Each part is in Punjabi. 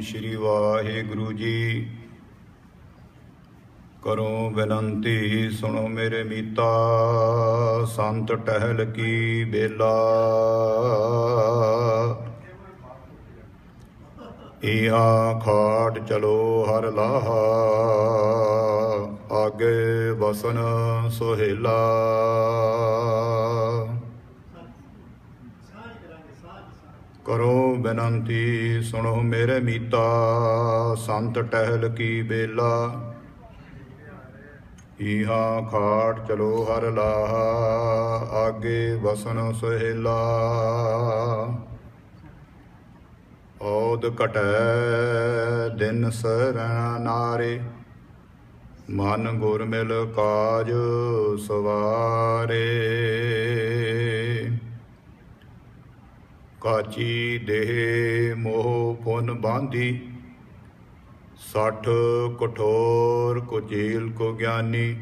ਸ਼੍ਰੀ ਵਾਹਿਗੁਰੂ ਜੀ। ਕਰੋ ਬੇਨੰਤੀ, ਸੁਣੋ ਮੇਰੇ ਮੀਤਾ, ਸੰਤ ਟਹਿਲ ਕੀ ਬੇਲਾ। ਇਹਾ ਖਾਟ ਚਲੋ ਹਰ ਲਾਹਾ, ਆਗੇ ਵਸਨ ਸੁਹੇਲਾ। ਕਰੋ ਬੇਨੰਤੀ, ਸੁਣੋ ਮੇਰੇ ਮੀਤਾ, ਸੰਤ ਟਹਿਲ ਕੀ ਬੇਲਾ। ਇਹਾ ਖਾਟ ਚਲੋ ਹਰ ਲਾਹਾ, ਆਗੇ ਵਸਨ ਸੁਹੇਲਾ। ਔਦ ਘਟੈ ਦਿਨ ਸਰਣ ਨਾਰੇ, ਮਨ ਗੁਰ ਮਿਲ ਕਾਜ ਸਵਾਰੇ। ਕਾਚੀ ਦੇਹ ਮੋਹ ਪੁਨ ਬਾਂਧੀ। ਸਠ ਕਠੋਰ ਕੁਚੀਲ ਕੋ ਗਿਆਨੀ।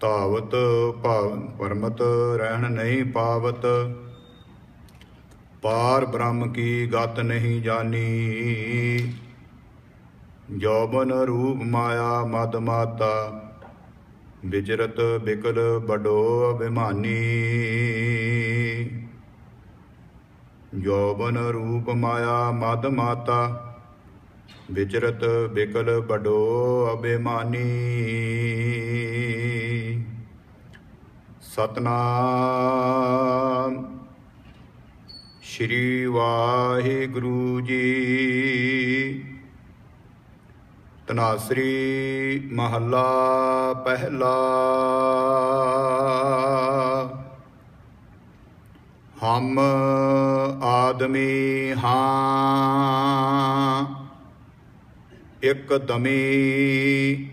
ਧਾਵਤ ਭਾਵ ਪਰਮਤ ਰਹਿਣ ਨਹੀਂ ਪਾਵਤ। ਪਾਰ ਬ੍ਰਹਮ ਕੀ ਗਤ ਨਹੀਂ ਜਾਣੀ ਜੋਬਨ ਰੂਪ ਮਾਇਆ ਮਦ ਮਾਤਾ। ਵਿਚਰਤ ਬਿਕਲ ਬਡੋ ਅਭਿਮਾਨੀ। ਜੋਬਨ ਰੂਪ ਮਾਇਆ ਮਦ ਮਾਤਾ, ਵਿਚਰਤ ਬਿਕਲ ਬਡੋ ਅਭਿਮਾਨੀ। ਸਤਨਾਮ। ਸ਼੍ਰੀ ਵਾਹਿਗੁਰੂ ਜੀ। ਤਨਾਸਰੀ ਮਹੱਲਾ ਪਹਿਲਾ। ਹਮ ਆਦਮੀ ਹਾਂ। ਇਕ ਦਮੀ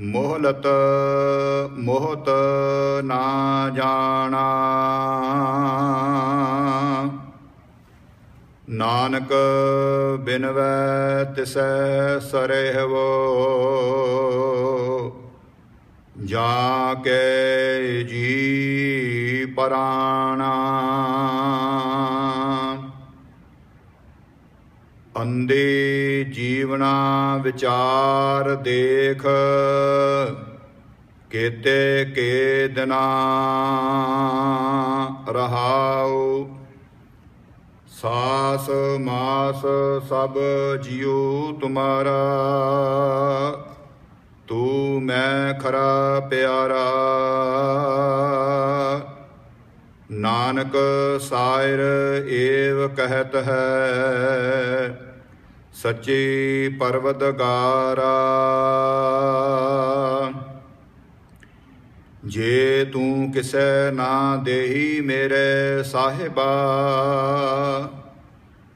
ਮੋਹਲਤ ਮੋਹਤ ਨਾ ਜਾਣਾ। ਨਾਨਕ ਬਿਨਵੈ ਤਿਸੈ ਸਰਹਿਵੋ। ਜਾ ਕੇ ਜੀ ਪਰਾਣਾ। ਅੰਦੇ ਜੀਵਨਾ ਵਿਚਾਰ ਦੇਖ, ਕੇਤੇ ਕੇ ਦਿਨਾ ਰਹਾਉ। ਸਾਸ ਮਾਸ ਸਭ ਜਿਉ ਤੁਮਾਰਾ। ਤੂੰ ਮੈਂ ਖਰਾ ਪਿਆਰਾ। ਨਾਨਕ ਸਾਇਰ ਏਵ ਕਹਿਤ ਹੈ। ਸੱਚੀ ਪਰਵਦਗਾਰਾ ਜੇ ਤੂੰ ਕਿਸੈ ਨਾ ਦੇਹੀ ਮੇਰੇ ਸਾਹਿਬਾ,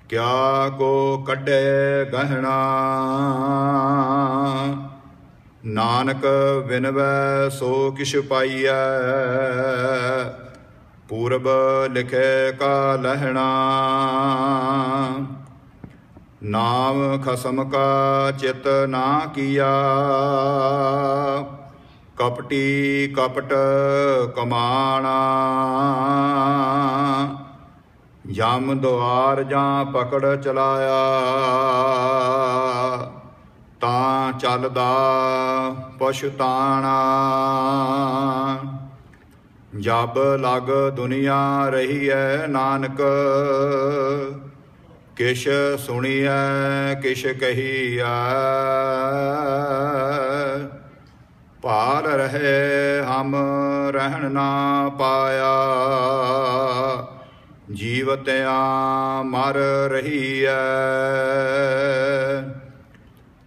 ਕਿਆ ਕੋ ਕੱਢੇ ਗਹਿਣਾ। ਨਾਨਕ ਵਿਨਵੈ ਸੋ ਕਿਛ ਪਾਈਐ। ਪੂਰਬ ਲਿਖੇ ਕਾ ਲਹਿਣਾ ਨਾਮ ਖਸਮ ਕਾ ਚਿਤ ਨਾ ਕੀਆ ਕਪਟੀ ਕਪਟ ਕਮਾਣਾ ਜਮ ਦੁਆਰ ਜਾਂ ਪਕੜ ਚਲਾਇਆ ਤਾਂ ਚੱਲਦਾ ਪਛਤਾਣਾ ਜਬ ਲਗ ਦੁਨੀਆ ਰਹੀ ਐ ਨਾਨਕ, ਕਿਛ ਸੁਣੀਐ, ਕਿਛ ਕਹੀਐ। ਭਾਰ ਰਹੇ ਹਮ ਰਹਿਣ ਨਾ ਪਾਇਆ, ਜੀਵਤਿਆ ਮਰ ਰਹੀ ਐ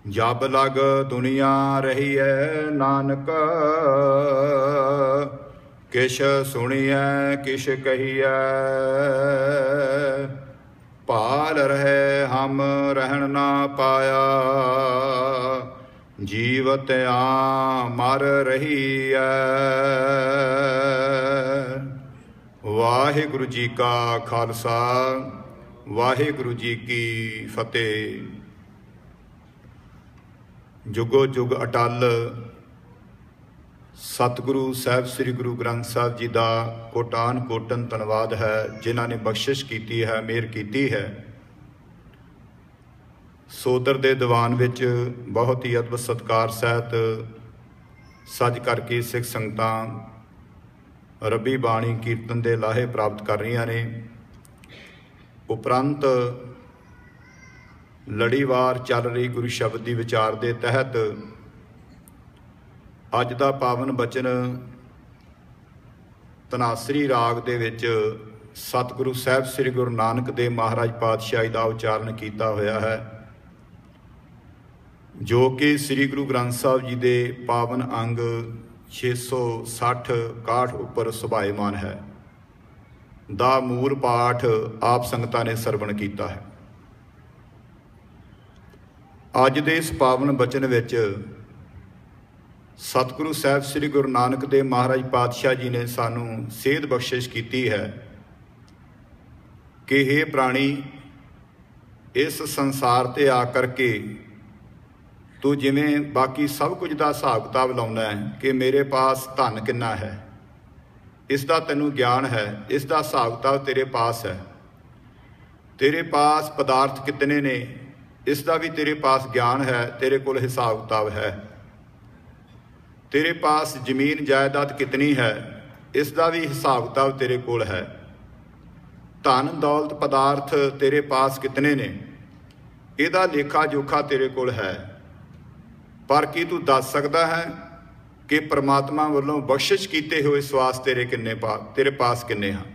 ਜਬ ਲਗ ਦੁਨੀਆ ਰਹੀ ਐ ਨਾਨਕ ਕਿਛ ਸੁਣੀਐ, ਕਿਛ ਕਹੀਐ। ਭਾਲ ਰਹੇ ਹਮ ਰਹਿਣ ਨਾ ਪਾਇਆ। ਜੀਵਤ ਆ ਮਰ ਰਹੀ ਐ ਵਾਹਿਗੁਰੂ ਜੀ ਕਾ ਖਾਲਸਾ, ਵਾਹਿਗੁਰੂ ਜੀ ਕੀ ਫਤਿਹ। ਜੁਗੋ ਜੁਗ ਅਟਲ ਸਤਿਗੁਰੂ ਸਾਹਿਬ, ਸ੍ਰੀ ਗੁਰੂ ਗ੍ਰੰਥ ਸਾਹਿਬ ਜੀ ਦਾ ਕੋਟਾਨ ਕੋਟਨ ਧੰਨਵਾਦ ਹੈ, ਜਿਨ੍ਹਾਂ ਨੇ ਬਖਸ਼ਿਸ਼ ਕੀਤੀ ਹੈ, ਮਿਹਰ ਕੀਤੀ ਹੈ। ਸੋਦਰ ਦੇ ਦੀਵਾਨ ਵਿੱਚ ਬਹੁਤ ਹੀ ਅਦਭੁਤ ਸਤਕਾਰ ਸਹਿਤ ਸੱਜ ਕਰਕੇ ਸਿੱਖ ਸੰਗਤਾਂ ਰੱਬੀ ਬਾਣੀ ਕੀਰਤਨ ਦੇ ਲਾਹੇ ਪ੍ਰਾਪਤ ਕਰ ਰਹੀਆਂ ਨੇ। ਉਪਰੰਤ ਲੜੀਵਾਰ ਚੱਲ ਰਹੀ ਗੁਰੂ ਸ਼ਬਦ ਦੀ ਵਿਚਾਰ ਦੇ ਤਹਿਤ ਅੱਜ ਦਾ ਪਾਵਨ ਬਚਨ ਤਨਾਸਰੀ ਰਾਗ ਦੇ ਵਿੱਚ ਸਤਿਗੁਰੂ ਸਾਹਿਬ ਸ੍ਰੀ ਗੁਰੂ ਨਾਨਕ ਦੇਵ ਮਹਾਰਾਜ ਪਾਤਸ਼ਾਹੀ ਦਾ ਉਚਾਰਨ ਕੀਤਾ ਹੋਇਆ ਹੈ, ਜੋ ਕਿ ਸ੍ਰੀ ਗੁਰੂ ਗ੍ਰੰਥ ਸਾਹਿਬ ਜੀ ਦੇ ਪਾਵਨ ਅੰਗ 660 61 ਉੱਪਰ ਸੁਭਾਏਮਾਨ ਹੈ। ਦਾ ਮੂਲ ਪਾਠ ਆਪ ਸੰਗਤਾਂ ਨੇ ਸਰਵਣ ਕੀਤਾ ਹੈ। ਅੱਜ ਦੇ ਇਸ ਪਾਵਨ ਬਚਨ ਵਿੱਚ ਸਤਿਗੁਰੂ ਸਾਹਿਬ ਸ੍ਰੀ ਗੁਰੂ ਨਾਨਕ ਦੇਵ ਮਹਾਰਾਜ ਪਾਤਸ਼ਾਹ ਜੀ ਨੇ ਸਾਨੂੰ ਸੇਧ ਬਖਸ਼ਿਸ਼ ਕੀਤੀ ਹੈ ਕਿ ਇਹ ਪ੍ਰਾਣੀ, ਇਸ ਸੰਸਾਰ ਤੇ ਆ ਕਰਕੇ ਤੂੰ ਜਿਵੇਂ ਬਾਕੀ ਸਭ ਕੁਝ ਦਾ ਹਿਸਾਬ ਕਿਤਾਬ ਲਾਉਂਦਾ ਹੈ ਕਿ ਮੇਰੇ ਪਾਸ ਧਨ ਕਿੰਨਾ ਹੈ ਇਸ ਦਾ ਤੈਨੂੰ ਗਿਆਨ ਹੈ ਇਸ ਦਾ ਹਿਸਾਬ ਕਿਤਾਬ ਤੇਰੇ ਪਾਸ ਹੈ। ਤੇਰੇ ਪਾਸ ਪਦਾਰਥ ਕਿਤਨੇ ਨੇ ਇਸ ਦਾ ਵੀ ਤੇਰੇ ਪਾਸ ਗਿਆਨ ਹੈ, ਤੇਰੇ ਕੋਲ ਹਿਸਾਬ ਕਿਤਾਬ ਹੈ। ਤੇਰੇ ਪਾਸ ਜ਼ਮੀਨ ਜਾਇਦਾਦ ਕਿਤਨੀ ਹੈ? ਇਸ ਦਾ ਵੀ ਹਿਸਾਬ ਕਿਤਾਬ ਤੇਰੇ ਕੋਲ ਹੈ। ਧਨ ਦੌਲਤ ਪਦਾਰਥ ਤੇਰੇ ਪਾਸ ਕਿਤਨੇ ਨੇ? ਇਹਦਾ ਲੇਖਾ ਜੋਖਾ ਤੇਰੇ ਕੋਲ ਹੈ। ਪਰ ਕੀ ਤੂੰ ਦੱਸ ਸਕਦਾ ਹੈ ਕਿ ਪ੍ਰਮਾਤਮਾ ਵੱਲੋਂ ਬਖਸ਼ਿਸ਼ ਕੀਤੇ ਹੋਏ ਸਵਾਸ ਤੇਰੇ ਕਿੰਨੇ ਪਾ, ਤੇਰੇ ਪਾਸ ਕਿੰਨੇ ਹਨ?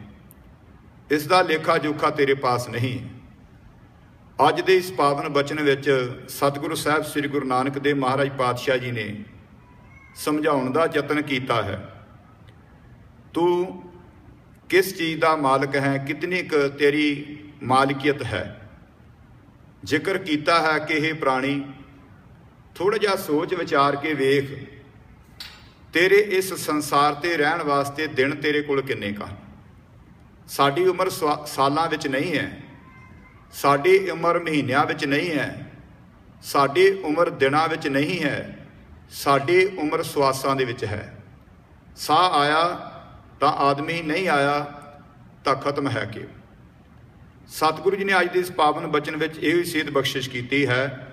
ਇਸ ਦਾ ਲੇਖਾ ਜੋਖਾ ਤੇਰੇ ਪਾਸ ਨਹੀਂ। ਅੱਜ ਦੇ ਇਸ ਪਾਵਨ ਬਚਨ ਵਿੱਚ ਸਤਿਗੁਰੂ ਸਾਹਿਬ ਸ੍ਰੀ ਗੁਰੂ ਨਾਨਕ ਦੇਵ ਮਹਾਰਾਜ ਪਾਤਸ਼ਾਹ ਜੀ ਨੇ ਸਮਝਾਉਣ ਦਾ ਯਤਨ ਕੀਤਾ ਹੈ। ਤੂੰ ਕਿਸ ਚੀਜ਼ ਦਾ ਮਾਲਕ ਹੈ? ਕਿਤਨੀ ਕੁ ਤੇਰੀ ਮਾਲਕੀਅਤ ਹੈ? ਜ਼ਿਕਰ ਕੀਤਾ ਹੈ ਕਿ ਇਹ ਪ੍ਰਾਣੀ ਥੋੜਾ ਜਿਹਾ ਸੋਚ ਵਿਚਾਰ ਕੇ ਵੇਖ, ਤੇਰੇ ਇਸ ਸੰਸਾਰ ਤੇ ਰਹਿਣ ਵਾਸਤੇ ਦਿਨ ਤੇਰੇ ਕੋਲ ਕਿੰਨੇ ਕਾ ਸਾਡੀ ਉਮਰ ਸਾਲਾਂ ਵਿੱਚ ਨਹੀਂ ਹੈ। ਸਾਡੀ ਉਮਰ ਮਹੀਨਿਆਂ ਵਿੱਚ ਨਹੀਂ ਹੈ। ਸਾਡੀ ਉਮਰ ਦਿਨਾਂ ਵਿੱਚ ਨਹੀਂ ਹੈ। ਸਾਡੀ ਉਮਰ ਸਵਾਸਾਂ ਦੇ ਵਿੱਚ ਹੈ। ਸਾਹ ਆਇਆ ਤਾਂ ਆਦਮੀ ਨਹੀਂ ਆਇਆ ਤਾਂ ਖਤਮ ਹੈ ਕਿ? ਸਤਿਗੁਰੂ ਜੀ ਨੇ ਅੱਜ ਦੇ ਇਸ ਪਾਵਨ ਬਚਨ ਵਿੱਚ ਇਹ ਵੀ ਸੇਧ ਬਖਸ਼ਿਸ਼ ਕੀਤੀ ਹੈ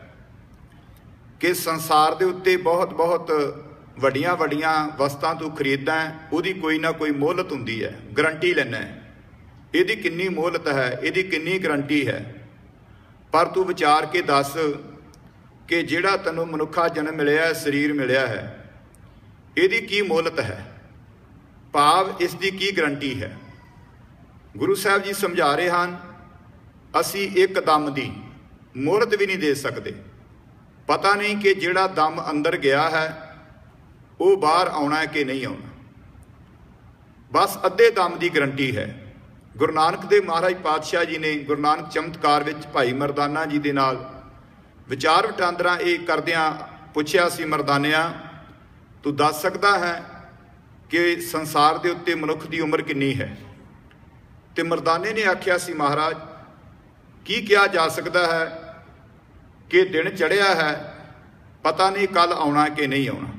ਕਿ ਸੰਸਾਰ ਦੇ ਉੱਤੇ ਬਹੁਤ ਬਹੁਤ ਵੱਡੀਆਂ ਵੱਡੀਆਂ ਵਸਤਾਂ ਤੂੰ ਖਰੀਦਦਾ ਉਹਦੀ ਕੋਈ ਨਾ ਕੋਈ ਮੋਹਲਤ ਹੁੰਦੀ ਹੈ। ਗਰੰਟੀ ਲੈਣਾ ਇਹਦੀ ਕਿੰਨੀ ਮੋਹਲਤ ਹੈ, ਇਹਦੀ ਕਿੰਨੀ ਗਰੰਟੀ ਹੈ। ਪਰ ਤੂੰ ਵਿਚਾਰ ਕੇ ਦੱਸ ਕਿ ਜਿਹੜਾ ਤੈਨੂੰ ਮਨੁੱਖਾ ਜਨਮ ਮਿਲਿਆ ਹੈ ਸਰੀਰ ਮਿਲਿਆ ਹੈ, ਇਹਦੀ ਕੀ ਮੋਹਲਤ ਹੈ? ਭਾਵ ਇਸ ਦੀ ਕੀ ਗਰੰਟੀ ਹੈ? ਗੁਰੂ ਸਾਹਿਬ ਜੀ ਸਮਝਾ ਰਹੇ ਹਨ, ਅਸੀਂ ਇੱਕ ਦਮ ਦੀ ਮੋਹਲਤ ਵੀ ਨਹੀਂ ਦੇ ਸਕਦੇ। ਪਤਾ ਨਹੀਂ ਕਿ ਜਿਹੜਾ ਦਮ ਅੰਦਰ ਗਿਆ ਹੈ, ਉਹ ਬਾਹਰ ਆਉਣਾ ਹੈ ਕਿ ਨਹੀਂ ਆਉਣਾ। ਬਸ ਅੱਧੇ ਦਮ ਦੀ ਗਰੰਟੀ ਹੈ। ਗੁਰੂ ਨਾਨਕ ਦੇਵ ਮਹਾਰਾਜ ਪਾਤਸ਼ਾਹ ਜੀ ਨੇ ਗੁਰੂ ਨਾਨਕ ਚਮਤਕਾਰ ਵਿੱਚ ਭਾਈ ਮਰਦਾਨਾ ਜੀ ਦੇ ਨਾਲ ਵਿਚਾਰ ਵਟਾਂਦਰਾ ਇਹ ਕਰਦਿਆਂ ਪੁੱਛਿਆ ਸੀ, ਮਰਦਾਨਿਆਂ, ਤੂੰ ਦੱਸ ਸਕਦਾ ਹੈ ਕਿ ਸੰਸਾਰ ਦੇ ਉੱਤੇ ਮਨੁੱਖ ਦੀ ਉਮਰ ਕਿੰਨੀ ਹੈ? ਤੇ ਮਰਦਾਨੇ ਨੇ ਆਖਿਆ ਸੀ, ਮਹਾਰਾਜ, ਕੀ ਕਿਹਾ ਜਾ ਸਕਦਾ ਹੈ ਕਿ ਦਿਨ ਚੜਿਆ ਹੈ, ਪਤਾ ਨਹੀਂ ਕੱਲ ਆਉਣਾ ਕਿ ਨਹੀਂ ਆਉਣਾ।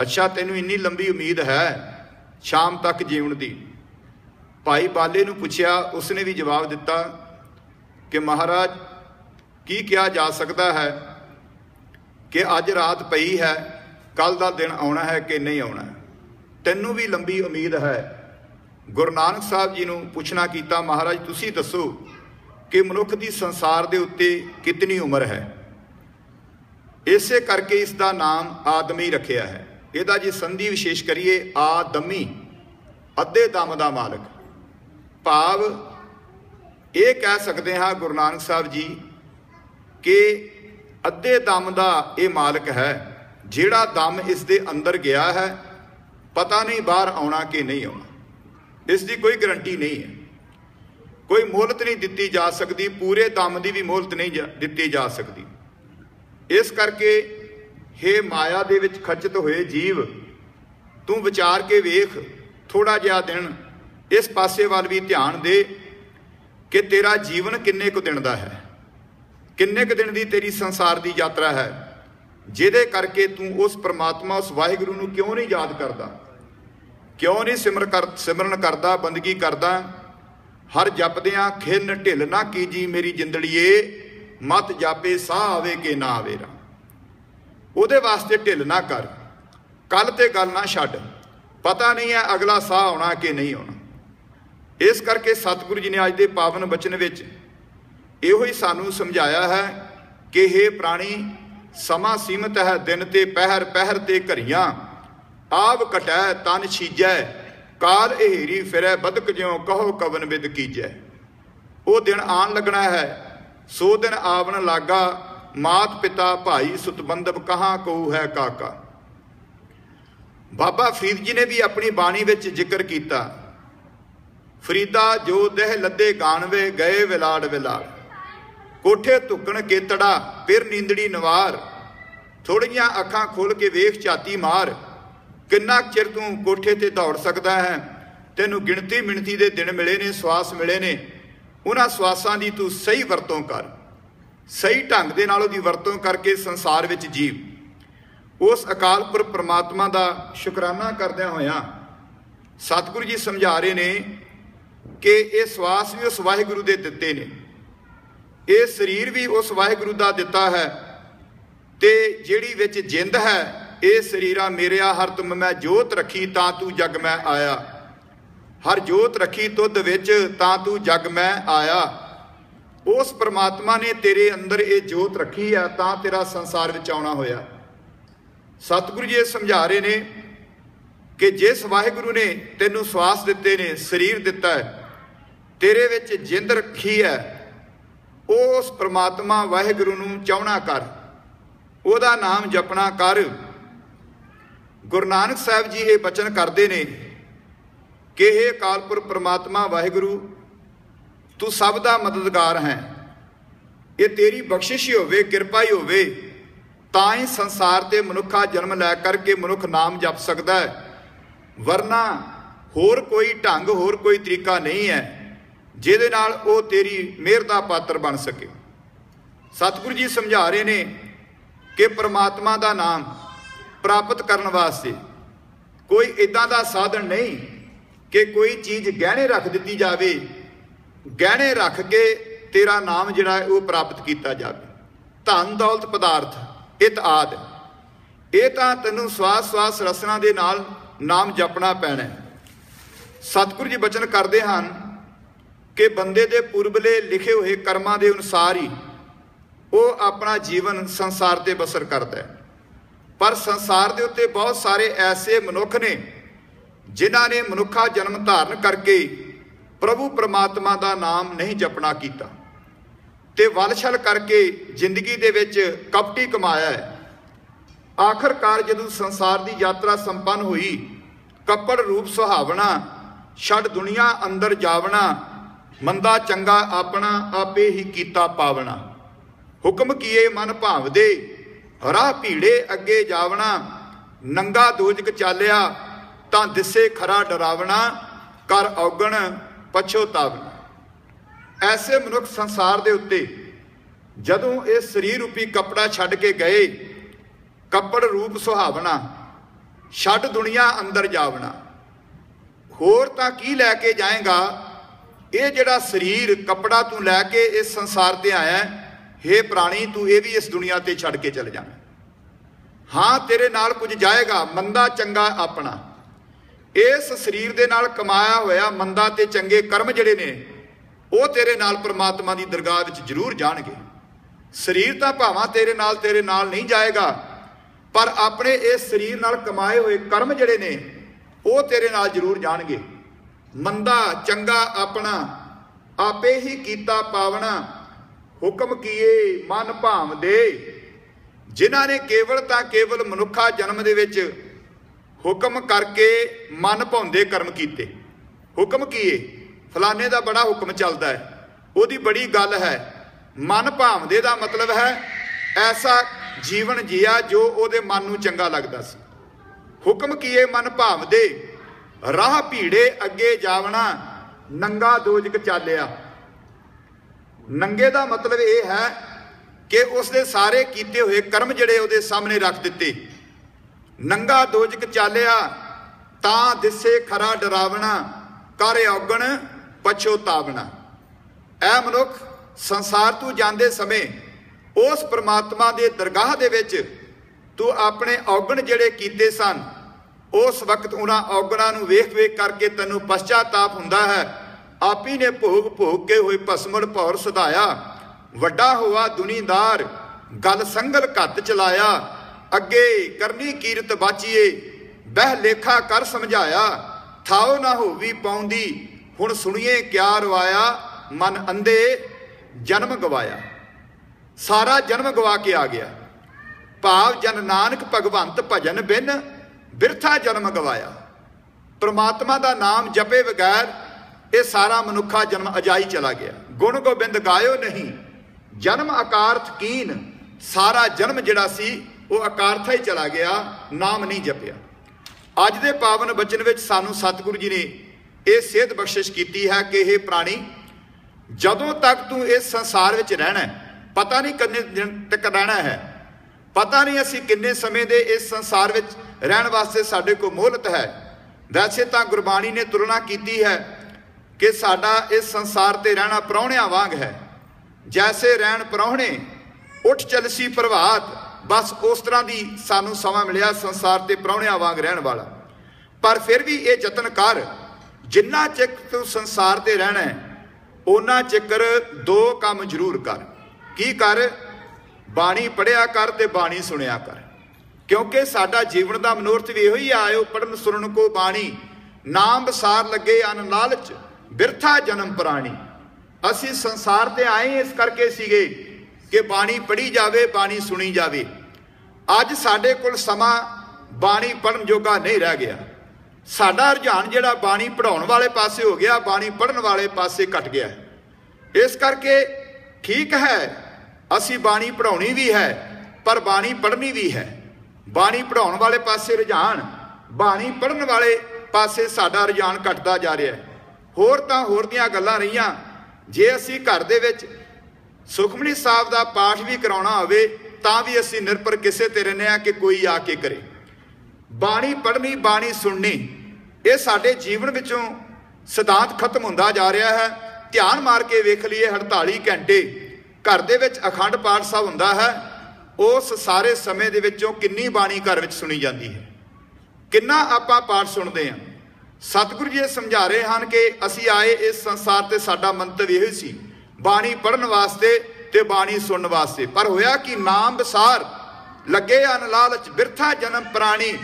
ਅੱਛਾ, ਤੈਨੂੰ ਇੰਨੀ ਲੰਬੀ ਉਮੀਦ ਹੈ ਸ਼ਾਮ ਤੱਕ ਜੀਵਨ ਦੀ? ਭਾਈ ਬਾਲੇ ਨੂੰ ਪੁੱਛਿਆ, ਉਸਨੇ ਵੀ ਜਵਾਬ ਦਿੱਤਾ ਕਿ ਮਹਾਰਾਜ ਕੀ ਕਿਹਾ ਜਾ ਸਕਦਾ ਹੈ ਕਿ ਅੱਜ ਰਾਤ ਪਈ ਹੈ ਕੱਲ ਦਾ ਦਿਨ ਆਉਣਾ ਹੈ ਕਿ ਨਹੀਂ ਆਉਣਾ ਤੈਨੂੰ ਵੀ ਲੰਬੀ ਉਮੀਦ ਹੈ। ਗੁਰੂ ਨਾਨਕ ਸਾਹਿਬ ਜੀ ਨੂੰ ਪੁੱਛਣਾ ਕੀਤਾ, ਮਹਾਰਾਜ, ਤੁਸੀਂ ਦੱਸੋ ਕਿ ਮਨੁੱਖ ਦੀ ਸੰਸਾਰ ਦੇ ਉੱਤੇ ਕਿੰਨੀ ਉਮਰ ਹੈ? ਇਸੇ ਕਰਕੇ ਇਸ ਦਾ ਨਾਮ ਆਦਮੀ ਰੱਖਿਆ ਹੈ। ਇਹਦਾ ਜੇ ਸੰਧੀ ਵਿਸ਼ੇਸ਼ ਕਰੀਏ, ਆਦਮੀ, ਅੱਧੇ ਦਮ ਦਾ ਮਾਲਕ। ਭਾਵ ਇਹ ਕਹਿ ਸਕਦੇ ਹਾਂ ਗੁਰੂ ਨਾਨਕ ਸਾਹਿਬ ਜੀ ਕਿ ਅੱਧੇ ਦਮ ਦਾ ਇਹ ਮਾਲਕ ਹੈ, ਜਿਹੜਾ ਦਮ ਇਸ ਦੇ ਅੰਦਰ ਗਿਆ ਹੈ, ਪਤਾ ਨਹੀਂ ਬਾਹਰ ਆਉਣਾ ਕਿ ਨਹੀਂ ਆਉਣਾ। ਇਸ ਦੀ ਕੋਈ ਗਰੰਟੀ ਨਹੀਂ ਹੈ। ਕੋਈ ਮੋਹਲਤ ਨਹੀਂ ਦਿੱਤੀ ਜਾ ਸਕਦੀ, ਪੂਰੇ ਦਮ ਦੀ ਵੀ ਮੋਹਲਤ ਨਹੀਂ ਦਿੱਤੀ ਜਾ ਸਕਦੀ। ਇਸ ਕਰਕੇ हे ਮਾਇਆ ਦੇ ਵਿੱਚ ਖਚਤ ਹੋਏ ਜੀਵ, ਤੂੰ ਵਿਚਾਰ ਕੇ ਵੇਖ ਥੋੜਾ ਜਿਹਾ ਦਿਨ ਇਸ ਪਾਸੇ ਵੱਲ ਵੀ ਧਿਆਨ ਦੇ ਕਿ ਤੇਰਾ ਜੀਵਨ ਕਿੰਨੇ ਕੁ ਦਿਨ ਦਾ ਹੈ। ਕਿੰਨੇ ਕੁ ਦਿਨ ਦੀ ਤੇਰੀ ਸੰਸਾਰ ਦੀ ਯਾਤਰਾ ਹੈ? ਜਿਹਦੇ ਕਰਕੇ ਤੂੰ ਉਸ ਪ੍ਰਮਾਤਮਾ, ਉਸ ਵਾਹਿਗੁਰੂ ਨੂੰ ਕਿਉਂ ਨਹੀਂ ਯਾਦ ਕਰਦਾ? ਕਿਉਂ ਨਹੀਂ ਸਿਮਰ ਕਰ, ਸਿਮਰਨ ਕਰਦਾ, ਬੰਦਗੀ ਕਰਦਾ? ਹਰ ਜਪਦਿਆਂ ਖਿੰਨ ਢਿੱਲ ਨਾ ਕੀਜੀ ਮੇਰੀ ਜਿੰਦੜੀਏ, ਮਤ ਜਾਪੇ ਸਾਹ ਆਵੇ ਕਿ ਨਾ ਆਵੇ ਰਾ ਉਹਦੇ ਵਾਸਤੇ ਢਿੱਲ ਨਾ ਕਰ, ਕੱਲ ਤੇ ਗੱਲ ਨਾ ਛੱਡ, ਪਤਾ ਨਹੀਂ ਹੈ ਅਗਲਾ ਸਾਹ ਆਉਣਾ ਕਿ ਨਹੀਂ ਆਉਣਾ। ਇਸ ਕਰਕੇ ਸਤਿਗੁਰੂ ਜੀ ਨੇ ਅੱਜ ਦੇ ਪਾਵਨ ਬਚਨ ਵਿੱਚ ਇਹੋ ਹੀ ਸਾਨੂੰ ਸਮਝਾਇਆ ਹੈ ਕਿ हे ਪ੍ਰਾਣੀ, ਸਮਾਂ ਸੀਮਤ ਹੈ ਦਿਨ ਤੇ ਪਹਿਰ ਪਹਿਰ ਤੇ ਘਰੀਆਂ ਆਵ ਕਟੈ ਤਨ ਛੀਜੈ, ਕਾਲ ਇਹੇਰੀ ਫਿਰੈ, ਬਦਕ ਜਿਉ ਕਹੋ ਕਵਨ ਵਿਦ ਕੀਜੈ। ਉਹ ਦਿਨ ਆਣ ਲੱਗਣਾ ਹੈ, ਸੋ ਦਿਨ ਆਵਣ ਲਾਗਾ, ਮਾਤ ਪਿਤਾ ਭਾਈ ਸੁਤਬੰਧਵ ਕਹਾਂ ਕਉ ਹੈ ਕਾਕਾ। ਬਾਬਾ ਫਰੀਦ ਜੀ ਨੇ ਵੀ ਆਪਣੀ ਬਾਣੀ ਵਿੱਚ ਜ਼ਿਕਰ ਕੀਤਾ। ਫਰੀਦਾ ਜੋ ਦੇਹ ਲੱਦੇ ਗਾਣਵੇ, ਗਏ ਵਿਲਾੜ ਵਿਲਾੜ। ਕੋਠੇ ਧੁੱਕਣ ਕੇਤੜਾ, ਫਿਰ ਨੀਂਦੜੀ ਨਵਾਰ। ਥੋੜੀਆਂ ਅੱਖਾਂ ਖੋਲ ਕੇ ਵੇਖ ਝਾਤੀ ਮਾਰ। ਕਿੰਨਾ ਚਿਰ ਤੂੰ ਕੋਠੇ ਤੇ ਦੌੜ ਸਕਦਾ ਹੈ? ਤੈਨੂੰ ਗਿਣਤੀ ਮਿਣਤੀ ਦੇ ਦਿਨ ਮਿਲੇ ਨੇ, ਸਵਾਸ ਮਿਲੇ ਨੇ। ਉਹਨਾਂ ਸਵਾਸਾਂ ਦੀ ਤੂੰ ਸਹੀ ਵਰਤੋਂ ਕਰ। ਸਹੀ ਢੰਗ ਦੇ ਨਾਲ ਉਹਦੀ ਵਰਤੋਂ ਕਰਕੇ ਸੰਸਾਰ ਵਿੱਚ ਜੀਵ। ਉਸ ਅਕਾਲ ਪੁਰਖ ਪ੍ਰਮਾਤਮਾ ਦਾ ਸ਼ੁਕਰਾਨਾ ਕਰਦਿਆਂ ਹੋਇਆਂ ਸਤਿਗੁਰੂ ਜੀ ਸਮਝਾ ਰਹੇ ਨੇ ਕਿ ਇਹ ਸਵਾਸ ਵੀ ਉਸ ਵਾਹਿਗੁਰੂ ਦੇ ਦਿੱਤੇ ਨੇ। ਇਹ ਸਰੀਰ ਵੀ ਉਸ ਵਾਹਿਗੁਰੂ ਦਾ ਦਿੱਤਾ ਹੈ ਤੇ ਜਿਹੜੀ ਵਿੱਚ ਜਿੰਦ ਹੈ, ਇਹ ਸਰੀਰਾ ਮੇਰਿਆ ਹਰ ਤੁਮ ਮੈਂ ਜੋਤ ਰੱਖੀ ਤਾਂ ਤੂੰ ਜਗ ਮੈਂ ਆਇਆ। ਹਰ ਜੋਤ ਰੱਖੀ ਤੁਧ ਵਿੱਚ ਤਾਂ ਤੂੰ ਜਗ ਮੈਂ ਆਇਆ। ਉਸ ਪ੍ਰਮਾਤਮਾ ਨੇ ਤੇਰੇ ਅੰਦਰ ਇਹ ਜੋਤ ਰੱਖੀ ਆ ਤਾਂ ਤੇਰਾ ਸੰਸਾਰ ਵਿੱਚ ਆਉਣਾ ਹੋਇਆ। ਸਤਿਗੁਰੂ ਜੀ ਇਹ ਸਮਝਾ ਰਹੇ ਨੇ ਕਿ ਜਿਸ ਵਾਹਿਗੁਰੂ ਨੇ ਤੈਨੂੰ ਸਵਾਸ ਦਿੱਤੇ ਨੇ, ਸਰੀਰ ਦਿੱਤਾ ਹੈ, ਤੇਰੇ ਵਿੱਚ ਜਿੰਦ ਰੱਖੀ ਹੈ ਉਸ ਪ੍ਰਮਾਤਮਾ ਵਾਹਿਗੁਰੂ ਨੂੰ ਚਾਹਣਾ ਕਰ। ਉਹਦਾ ਨਾਮ ਜਪਣਾ ਕਰ। ਗੁਰੂ ਨਾਨਕ ਸਾਹਿਬ ਜੀ ਇਹ ਬਚਨ ਕਰਦੇ ਨੇ ਕਿ ਇਹ ਕਾਲਪੁਰ ਪ੍ਰਮਾਤਮਾ ਵਾਹਿਗੁਰੂ, ਤੂੰ ਸਭ ਦਾ ਮਦਦਗਾਰ ਹੈ। ਇਹ ਤੇਰੀ ਬਖਸ਼ਿਸ਼ ਹੀ ਹੋਵੇ, ਕਿਰਪਾ ਹੀ ਹੋਵੇ, ਤਾਂ ਹੀ ਸੰਸਾਰ ਤੇ ਮਨੁੱਖਾ ਜਨਮ ਲੈ ਕਰਕੇ ਮਨੁੱਖ ਨਾਮ ਜਪ ਸਕਦਾ ਹੈ। ਵਰਨਾ ਹੋਰ ਕੋਈ ਢੰਗ, ਹੋਰ ਕੋਈ ਤਰੀਕਾ ਨਹੀਂ ਹੈ। ਜਿਹਦੇ ਨਾਲ ਉਹ ਤੇਰੀ ਮਿਹਰ ਦਾ ਪਾਤਰ ਬਣ ਸਕੇ। ਸਤਿਗੁਰੂ ਜੀ ਸਮਝਾ ਰਹੇ ਨੇ ਕਿ ਪ੍ਰਮਾਤਮਾ ਦਾ ਨਾਮ ਪ੍ਰਾਪਤ ਕਰਨ ਵਾਸਤੇ ਕੋਈ ਇਦਾਂ ਦਾ ਸਾਧਨ ਨਹੀਂ ਕਿ ਕੋਈ ਚੀਜ਼ ਗਹਿਣੇ ਰੱਖ ਦਿੱਤੀ ਜਾਵੇ, ਗਹਿਣੇ ਰੱਖ ਕੇ ਤੇਰਾ ਨਾਮ ਜਿਹੜਾ ਉਹ ਪ੍ਰਾਪਤ ਕੀਤਾ ਜਾਵੇ। ਧਨ, ਦੌਲਤ, ਪਦਾਰਥ ਇਤ ਆਦ। ਇਹ ਤਾਂ ਤੈਨੂੰ ਸਵਾਸ ਸਵਾਸ ਰਸਨਾ ਦੇ ਨਾਲ ਨਾਮ ਜਪਣਾ ਪੈਣਾ ਸਤਿਗੁਰੂ ਜੀ ਬਚਨ ਕਰਦੇ ਹਨ ਕਿ ਬੰਦੇ ਦੇ ਪੁਰਬਲੇ ਲਿਖੇ ਹੋਏ ਕਰਮਾਂ ਦੇ ਅਨੁਸਾਰ ਹੀ ਉਹ ਆਪਣਾ ਜੀਵਨ ਸੰਸਾਰ ਤੇ ਬਸਰ ਕਰਦਾ ਹੈ। ਪਰ ਸੰਸਾਰ ਦੇ ਉੱਤੇ ਬਹੁਤ ਸਾਰੇ ਐਸੇ ਮਨੁੱਖ ਨੇ ਜਿਨ੍ਹਾਂ ਨੇ ਮਨੁੱਖਾ ਜਨਮ ਧਾਰਨ ਕਰਕੇ ਪ੍ਰਭੂ ਪ੍ਰਮਾਤਮਾ ਦਾ ਨਾਮ ਨਹੀਂ ਜਪਣਾ ਕੀਤਾ ਤੇ ਵਲਛਲ ਕਰਕੇ ਜ਼ਿੰਦਗੀ ਦੇ ਵਿੱਚ ਕਪਟੀ ਕਮਾਇਆ ਹੈ। ਆਖਰਕਾਰ ਜਦੋਂ ਸੰਸਾਰ ਦੀ ਯਾਤਰਾ ਸੰਪੰਨ ਹੋਈ, ਕੱਪੜ ਰੂਪ ਸੁਹਾਵਣਾ, ਛੱਡ ਦੁਨੀਆ ਅੰਦਰ ਜਾਵਣਾ ਮੰਦਾ ਚੰਗਾ ਆਪਣਾ ਆਪੇ ਹੀ ਕੀਤਾ ਪਾਵਣਾ। ਹੁਕਮ ਕੀਏ ਮਨ ਭਾਵਦੇ ਰਾਹ ਭੀੜੇ ਅੱਗੇ ਜਾਵਣਾ। ਨੰਗਾ ਦੋਜਕ ਚਾਲਿਆ, ਤਾਂ ਦਿਸੇ ਖਰਾ ਡਰਾਵਣਾ। ਕਰ ਔਗਣ ਪਛੋਤਾਵਣਾ ਐਸੇ ਮਨੁੱਖ ਸੰਸਾਰ ਦੇ ਉੱਤੇ, ਜਦੋਂ ਇਹ ਸਰੀਰ ਰੂਪੀ ਕਪੜਾ ਛੱਡ ਕੇ ਗਏ, ਕੱਪੜ ਰੂਪ ਸੁਹਾਵਣਾ, ਛੱਡ ਦੁਨੀਆ ਅੰਦਰ ਜਾਵਣਾ। ਹੋਰ ਤਾਂ ਕੀ ਲੈ ਕੇ ਜਾਏਗਾ? ਇਹ ਜਿਹੜਾ ਸਰੀਰ, ਕਪੜਾ ਤੂੰ ਲੈ ਕੇ ਇਸ ਸੰਸਾਰ ਤੇ ਆਇਆ ਹੈ ਪ੍ਰਾਣੀ, ਤੂੰ ਇਹ ਵੀ ਇਸ ਦੁਨੀਆ ਤੇ ਛੱਡ ਕੇ ਚਲੇ ਜਾਣਾ ਹਾਂ, ਤੇਰੇ ਨਾਲ ਕੁਝ ਜਾਏਗਾ, ਮੰਦਾ ਚੰਗਾ ਆਪਣਾ। ਇਸ ਸਰੀਰ ਦੇ ਨਾਲ ਕਮਾਇਆ ਹੋਇਆ ਮੰਦਾ ਤੇ ਚੰਗੇ ਕਰਮ ਜਿਹੜੇ ਨੇ, ਉਹ ਤੇਰੇ ਨਾਲ ਪ੍ਰਮਾਤਮਾ ਦੀ ਦਰਗਾਹ ਵਿੱਚ ਜ਼ਰੂਰ ਜਾਣਗੇ। ਸਰੀਰ ਤਾਂ ਭਾਵਾਂ ਤੇਰੇ ਨਾਲ ਤੇਰੇ ਨਾਲ ਨਹੀਂ ਜਾਏਗਾ, ਪਰ ਆਪਣੇ ਇਸ ਸਰੀਰ ਨਾਲ ਕਮਾਏ ਹੋਏ ਕਰਮ ਜਿਹੜੇ ਨੇ, ਉਹ ਤੇਰੇ ਨਾਲ ਜ਼ਰੂਰ ਜਾਣਗੇ। ਮੰਦਾ, ਚੰਗਾ ਆਪਣਾ, ਆਪੇ ਹੀ ਕੀਤਾ ਪਾਵਣਾ, ਹੁਕਮ ਕੀਏ ਮਨ ਭਾਵਦੇ ਜਿਨ੍ਹਾਂ ਨੇ ਕੇਵਲ ਤਾਂ ਕੇਵਲ ਮਨੁੱਖਾ ਜਨਮ ਦੇ ਵਿੱਚ ਹੁਕਮ ਕਰਕੇ ਮਨ ਭਾਉਂਦੇ ਕਰਮ ਕੀਤੇ। ਹੁਕਮ ਕੀਏ? ਫਲਾਣੇ ਦਾ ਬੜਾ ਹੁਕਮ ਚੱਲਦਾ ਹੈ। ਉਹਦੀ ਬੜੀ ਗੱਲ ਹੈ। ਮਨ ਭਾਵਦੇ ਦਾ ਮਤਲਬ ਹੈ, ਐਸਾ ਜੀਵਨ ਜੀਆ ਜੋ ਉਹਦੇ ਮਨ ਨੂੰ ਚੰਗਾ ਲੱਗਦਾ ਸੀ। ਹੁਕਮ ਕੀਏ ਮਨ ਭਾਵਦੇ ਰਾਹ ਭੀੜੇ ਅੱਗੇ ਜਾਵਣਾ, ਨੰਗਾ ਦੋਜਕ ਚਾਲਿਆ। ਨੰਗੇ ਦਾ ਮਤਲਬ ਇਹ ਹੈ ਕਿ ਉਸ ਦੇ ਸਾਰੇ ਕੀਤੇ ਹੋਏ ਕਰਮ ਜਿਹੜੇ ਉਹਦੇ ਸਾਹਮਣੇ ਰੱਖ ਦਿੱਤੇ। ਨੰਗਾ ਦੋਜਕ ਚਾਲਿਆ, ਤਾਂ ਦਿਸੇ ਖਰਾ ਡਰਾਵਣਾ, ਕਰ ਔਗਣ ਪਛੋਤਾਵਣਾ ਐ ਮਨੁੱਖ ਸੰਸਾਰ ਤੋਂ ਜਾਂਦੇ ਸਮੇਂ ਉਸ ਪ੍ਰਮਾਤਮਾ ਦੇ ਦਰਗਾਹ ਦੇ ਵਿੱਚ ਤੂੰ ਆਪਣੇ ਔਗਣ ਜਿਹੜੇ ਕੀਤੇ ਸਨ ਉਸ ਵਕਤ ਉਹਨਾਂ ਔਗਣਾਂ ਨੂੰ ਵੇਖ ਵੇਖ ਕਰਕੇ ਤੈਨੂੰ ਪਛਤਾਤਾਪ ਹੁੰਦਾ ਹੈ। ਆਪੀ ਨੇ ਭੋਗ ਭੋਗ ਕੇ ਹੋਏ ਭਸਮੜ ਭੌਰ ਸਦਾਇਆ। ਵੱਡਾ ਹੋਆ ਦੁਨੀਦਾਰ, ਗੱਲ ਸੰਗਲ ਘੱਤ ਚਲਾਇਆ। ਅੱਗੇ ਕਰਨੀ ਕੀਰਤ ਬਾਚੀਏ, ਬਹਿ ਲੇਖਾ ਕਰ ਸਮਝਾਇਆ। ਥਾਉ ਨਾ ਹੋਵੀ ਪਾਉਂਦੀ ਹੁਣ ਸੁਣੀਏ ਕਿਆ ਰਵਾਇਆ ਮਨ ਅੰਦੇ ਜਨਮ ਗਵਾਇਆ। ਸਾਰਾ ਜਨਮ ਗਵਾ ਕੇ ਆ ਗਿਆ। ਭਾਵ ਜਨ ਨਾਨਕ ਭਗਵੰਤ ਭਜਨ ਬਿਨ ਬਿਰਥਾ ਜਨਮ ਗਵਾਇਆ। ਪ੍ਰਮਾਤਮਾ ਦਾ ਨਾਮ ਜਪੇ ਬਗੈਰ ਇਹ ਸਾਰਾ ਮਨੁੱਖਾ ਜਨਮ ਅਜਾਈ ਚਲਾ ਗਿਆ। ਗੁਣ ਗੋਬਿੰਦ ਗਾਇਓ ਨਹੀਂ। ਜਨਮ ਆਕਾਰਥ ਕੀਨ। ਸਾਰਾ ਜਨਮ ਜਿਹੜਾ ਸੀ, ਉਹ ਅਕਾਰਥਾ ਹੀ ਚਲਾ ਗਿਆ, ਨਾਮ ਨਹੀਂ ਜਪਿਆ। ਅੱਜ ਦੇ ਪਾਵਨ ਬਚਨ ਵਿੱਚ ਸਾਨੂੰ ਸਤਿਗੁਰੂ ਜੀ ਨੇ ਇਹ ਸੇਧ ਬਖਸ਼ਿਸ਼ ਕੀਤੀ ਹੈ ਕਿ ਇਹ ਪ੍ਰਾਣੀ, ਜਦੋਂ ਤੱਕ ਤੂੰ ਇਸ ਸੰਸਾਰ ਵਿੱਚ ਰਹਿਣਾ ਪਤਾ ਨਹੀਂ ਕਿੰਨੇ ਦਿਨ ਤੱਕ ਰਹਿਣਾ ਹੈ, ਪਤਾ ਨਹੀਂ ਅਸੀਂ ਕਿੰਨੇ ਸਮੇਂ ਦੇ ਇਸ ਸੰਸਾਰ ਵਿੱਚ ਰਹਿਣ ਵਾਸਤੇ ਸਾਡੇ ਕੋਲ ਮੋਹਲਤ ਹੈ। ਵੈਸੇ ਤਾਂ ਗੁਰਬਾਣੀ ਨੇ ਤੁਲਨਾ ਕੀਤੀ ਹੈ ਕਿ ਸਾਡਾ ਇਸ ਸੰਸਾਰ ਤੇ ਰਹਿਣਾ ਪ੍ਰਾਹੁਣਿਆਂ ਵਾਂਗ ਹੈ। ਜੈਸੇ ਰਹਿਣ ਪ੍ਰਾਹੁਣੇ, ਉੱਠ ਚਲਸੀ ਪ੍ਰਭਾਤ, ਬਸ ਉਸ ਤਰ੍ਹਾਂ ਦੀ ਸਾਨੂੰ ਸਮਾਂ ਮਿਲਿਆ ਸੰਸਾਰ ਤੇ ਪ੍ਰਾਹੁਣਿਆਂ ਵਾਂਗ ਰਹਿਣ ਵਾਲਾ। ਪਰ ਫਿਰ ਵੀ ਇਹ ਯਤਨ ਕਰ, ਜਿੰਨਾ ਚਿਰ ਤੂੰ ਸੰਸਾਰ ਤੇ ਰਹਿਣਾ ਹੈ ਉਹਨਾਂ ਚਿਕਰ ਦੋ ਕੰਮ ਜ਼ਰੂਰ ਕਰ। ਕੀ ਕਰ? ਬਾਣੀ ਪੜਿਆ ਕਰ ਤੇ ਬਾਣੀ ਸੁਣਿਆ ਕਰ। ਕਿਉਂਕਿ ਸਾਡਾ ਜੀਵਨ ਦਾ ਮਨੋਰਥ ਵੀ ਇਹੋ ਹੀ ਆਇਓ ਪੜਨ ਸੁਣਨ ਕੋ ਬਾਣੀ। ਨਾਮ ਬਸਾਰ ਲੱਗੇ ਅਨ ਲਾਲਚ, ਬਿਰਥਾ ਜਨਮ ਪ੍ਰਾਣੀ। ਅਸੀਂ ਸੰਸਾਰ ਤੇ ਆਏ ਇਸ ਕਰਕੇ ਸੀਗੇ ਕਿ ਬਾਣੀ ਪੜ੍ਹੀ ਜਾਵੇ, ਬਾਣੀ ਸੁਣੀ ਜਾਵੇ। ਅੱਜ ਸਾਡੇ ਕੋਲ ਸਮਾਂ ਬਾਣੀ ਪੜਨ ਜੋਗਾ ਨਹੀਂ ਰਹਿ ਗਿਆ। ਸਾਡਾ ਰੁਝਾਨ ਜਿਹੜਾ ਬਾਣੀ ਪੜਾਉਣ ਵਾਲੇ ਪਾਸੇ ਹੋ ਗਿਆ, ਬਾਣੀ ਪੜਨ ਵਾਲੇ ਪਾਸੇ ਘਟ ਗਿਆ। ਇਸ ਕਰਕੇ ਠੀਕ ਹੈ, ਅਸੀਂ ਬਾਣੀ ਪੜਾਉਣੀ ਵੀ ਹੈ, ਪਰ ਬਾਣੀ ਪੜ੍ਹਨੀ ਵੀ ਹੈ। ਬਾਣੀ ਪੜਾਉਣ ਵਾਲੇ ਪਾਸੇ ਰੁਝਾਨ, ਬਾਣੀ ਪੜਨ ਵਾਲੇ ਪਾਸੇ ਸਾਡਾ ਰੁਝਾਨ ਘਟਦਾ ਜਾ ਰਿਹਾ ਹੈ। ਹੋਰ ਤਾਂ ਹੋਰ ਦੀਆਂ ਗੱਲਾਂ ਰਹੀਆਂ, ਜੇ ਅਸੀਂ ਘਰ ਦੇ ਵਿੱਚ ਸੁਖਮਨੀ ਸਾਹਿਬ ਦਾ ਪਾਠ ਵੀ ਕਰਾਉਣਾ ਹੋਵੇ, ਤਾਂ ਵੀ ਅਸੀਂ ਨਿਰਪਰ ਕਿਸੇ ਤੇ ਰਹਿੰਦੇ ਆ ਕਿ ਕੋਈ ਆ ਕੇ ਕਰੇ। ਬਾਣੀ ਪੜ੍ਹਨੀ, ਬਾਣੀ ਸੁਣਨੀ, ਇਹ ਸਾਡੇ ਜੀਵਨ ਵਿੱਚੋਂ ਸਿਧਾਂਤ ਖਤਮ ਹੁੰਦਾ ਜਾ ਰਿਹਾ ਹੈ। ਧਿਆਨ ਮਾਰ ਕੇ ਵੇਖ ਲਈਏ 48 ਘੰਟੇ ਘਰ ਦੇ ਵਿੱਚ ਅਖੰਡ ਪਾਠ ਸਾਹਿਬ ਹੁੰਦਾ ਹੈ। ਉਸ ਸਾਰੇ ਸਮੇਂ ਦੇ ਵਿੱਚੋਂ ਕਿੰਨੀ ਬਾਣੀ ਘਰ ਵਿੱਚ ਸੁਣੀ ਜਾਂਦੀ ਹੈ? ਕਿੰਨਾ ਆਪਾਂ ਪਾਠ ਸੁਣਦੇ ਹਾਂ? ਸਤਿਗੁਰੂ ਜੀ ਇਹ ਸਮਝਾ ਰਹੇ ਹਨ ਕਿ ਅਸੀਂ ਆਏ ਇਸ ਸੰਸਾਰ ਤੇ ਸਾਡਾ ਮੰਤਵ ਇਹ ਸੀ, ਬਾਣੀ ਪੜਨ ਵਾਸਤੇ ਤੇ ਬਾਣੀ ਸੁਣਨ ਵਾਸਤੇ। ਪਰ ਹੋਇਆ ਕਿ ਨਾਮ ਵਿਸਾਰ ਲੱਗੇ ਅਨ ਲਾਲਚ, ਬਿਰਥਾ ਜਨਮ ਪ੍ਰਾਣੀ,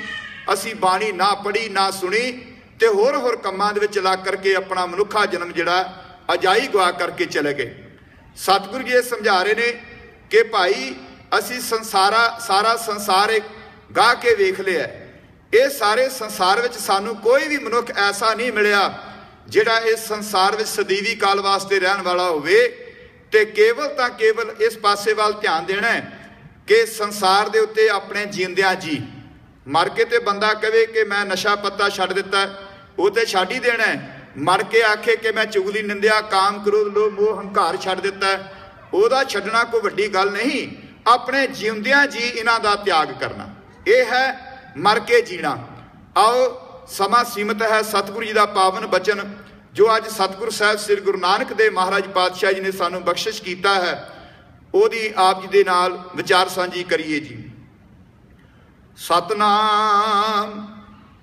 ਅਸੀਂ ਬਾਣੀ ਨਾ ਪੜੀ ਨਾ ਸੁਣੀ ਤੇ ਹੋਰ ਹੋਰ ਕੰਮਾਂ ਦੇ ਵਿੱਚ ਲੱਗ ਕਰਕੇ ਆਪਣਾ ਮਨੁੱਖਾ ਜਨਮ ਜਿਹੜਾ ਅਜਾਈ ਗਵਾ ਕਰਕੇ ਚਲੇ ਗਏ। ਸਤਿਗੁਰੂ ਜੀ ਇਹ ਸਮਝਾ ਰਹੇ ਨੇ ਕਿ ਭਾਈ ਅਸੀਂ ਸੰਸਾਰਾ, ਸਾਰਾ ਸੰਸਾਰ ਇੱਕ ਗਾ ਕੇ ਵੇਖ ਲਿਆ ਇਹ ਸਾਰੇ ਸੰਸਾਰ ਵਿੱਚ ਸਾਨੂੰ ਕੋਈ ਵੀ ਮਨੁੱਖ ਐਸਾ ਨਹੀਂ ਮਿਲਿਆ ਜਿਹੜਾ ਇਸ ਸੰਸਾਰ ਵਿੱਚ ਸਦੀਵੀ ਕਾਲ ਵਾਸਤੇ ਰਹਿਣ ਵਾਲਾ ਹੋਵੇ ਤੇ ਕੇਵਲ ਤਾਂ ਕੇਵਲ ਇਸ ਪਾਸੇ ਵੱਲ ਧਿਆਨ ਦੇਣਾ ਹੈ ਕਿ ਸੰਸਾਰ ਦੇ ਉੱਤੇ ਆਪਣੇ ਜਿੰਦਿਆਂ ਜੀ। ਮਰ ਕੇ ਤੇ ਬੰਦਾ ਕਹੇ ਕਿ ਮੈਂ ਨਸ਼ਾ ਪੱਤਾ ਛੱਡ ਦਿੱਤਾ, ਉਹ ਤੇ ਛੱਡ ਹੀ ਦੇਣਾ ਮਰ ਕੇ ਆਖੇ ਕਿ ਮੈਂ ਚੁਗਲੀ ਨਿੰਦਿਆ, ਕਾਮ ਕਰੋ ਲੋ ਮੋਹ, ਹੰਕਾਰ ਛੱਡ ਦਿੱਤਾ, ਉਹਦਾ ਛੱਡਣਾ ਕੋਈ ਵੱਡੀ ਗੱਲ ਨਹੀਂ। ਆਪਣੇ ਜਿਉਂਦਿਆਂ ਜੀ ਇਹਨਾਂ ਦਾ ਤਿਆਗ ਕਰਨਾ। ਇਹ ਹੈ ਮਰ ਕੇ ਜੀਣਾ। ਆਓ, ਸਮਾਂ ਸੀਮਤ ਹੈ, ਸਤਿਗੁਰੂ ਜੀ ਦਾ ਪਾਵਨ ਬਚਨ, ਜੋ ਅੱਜ ਸਤਿਗੁਰ ਸਾਹਿਬ ਸ੍ਰੀ ਗੁਰੂ ਨਾਨਕ ਦੇ ਮਹਾਰਾਜ ਪਾਤਸ਼ਾਹ ਜੀ ਨੇ ਸਾਨੂੰ ਬਖਸ਼ਿਸ਼ ਕੀਤਾ ਹੈ, ਉਹਦੀ ਆਪ ਜੀ ਦੇ ਨਾਲ ਵਿਚਾਰ ਸਾਂਝੀ ਕਰੀਏ ਜੀ। ਸਤਨਾਮ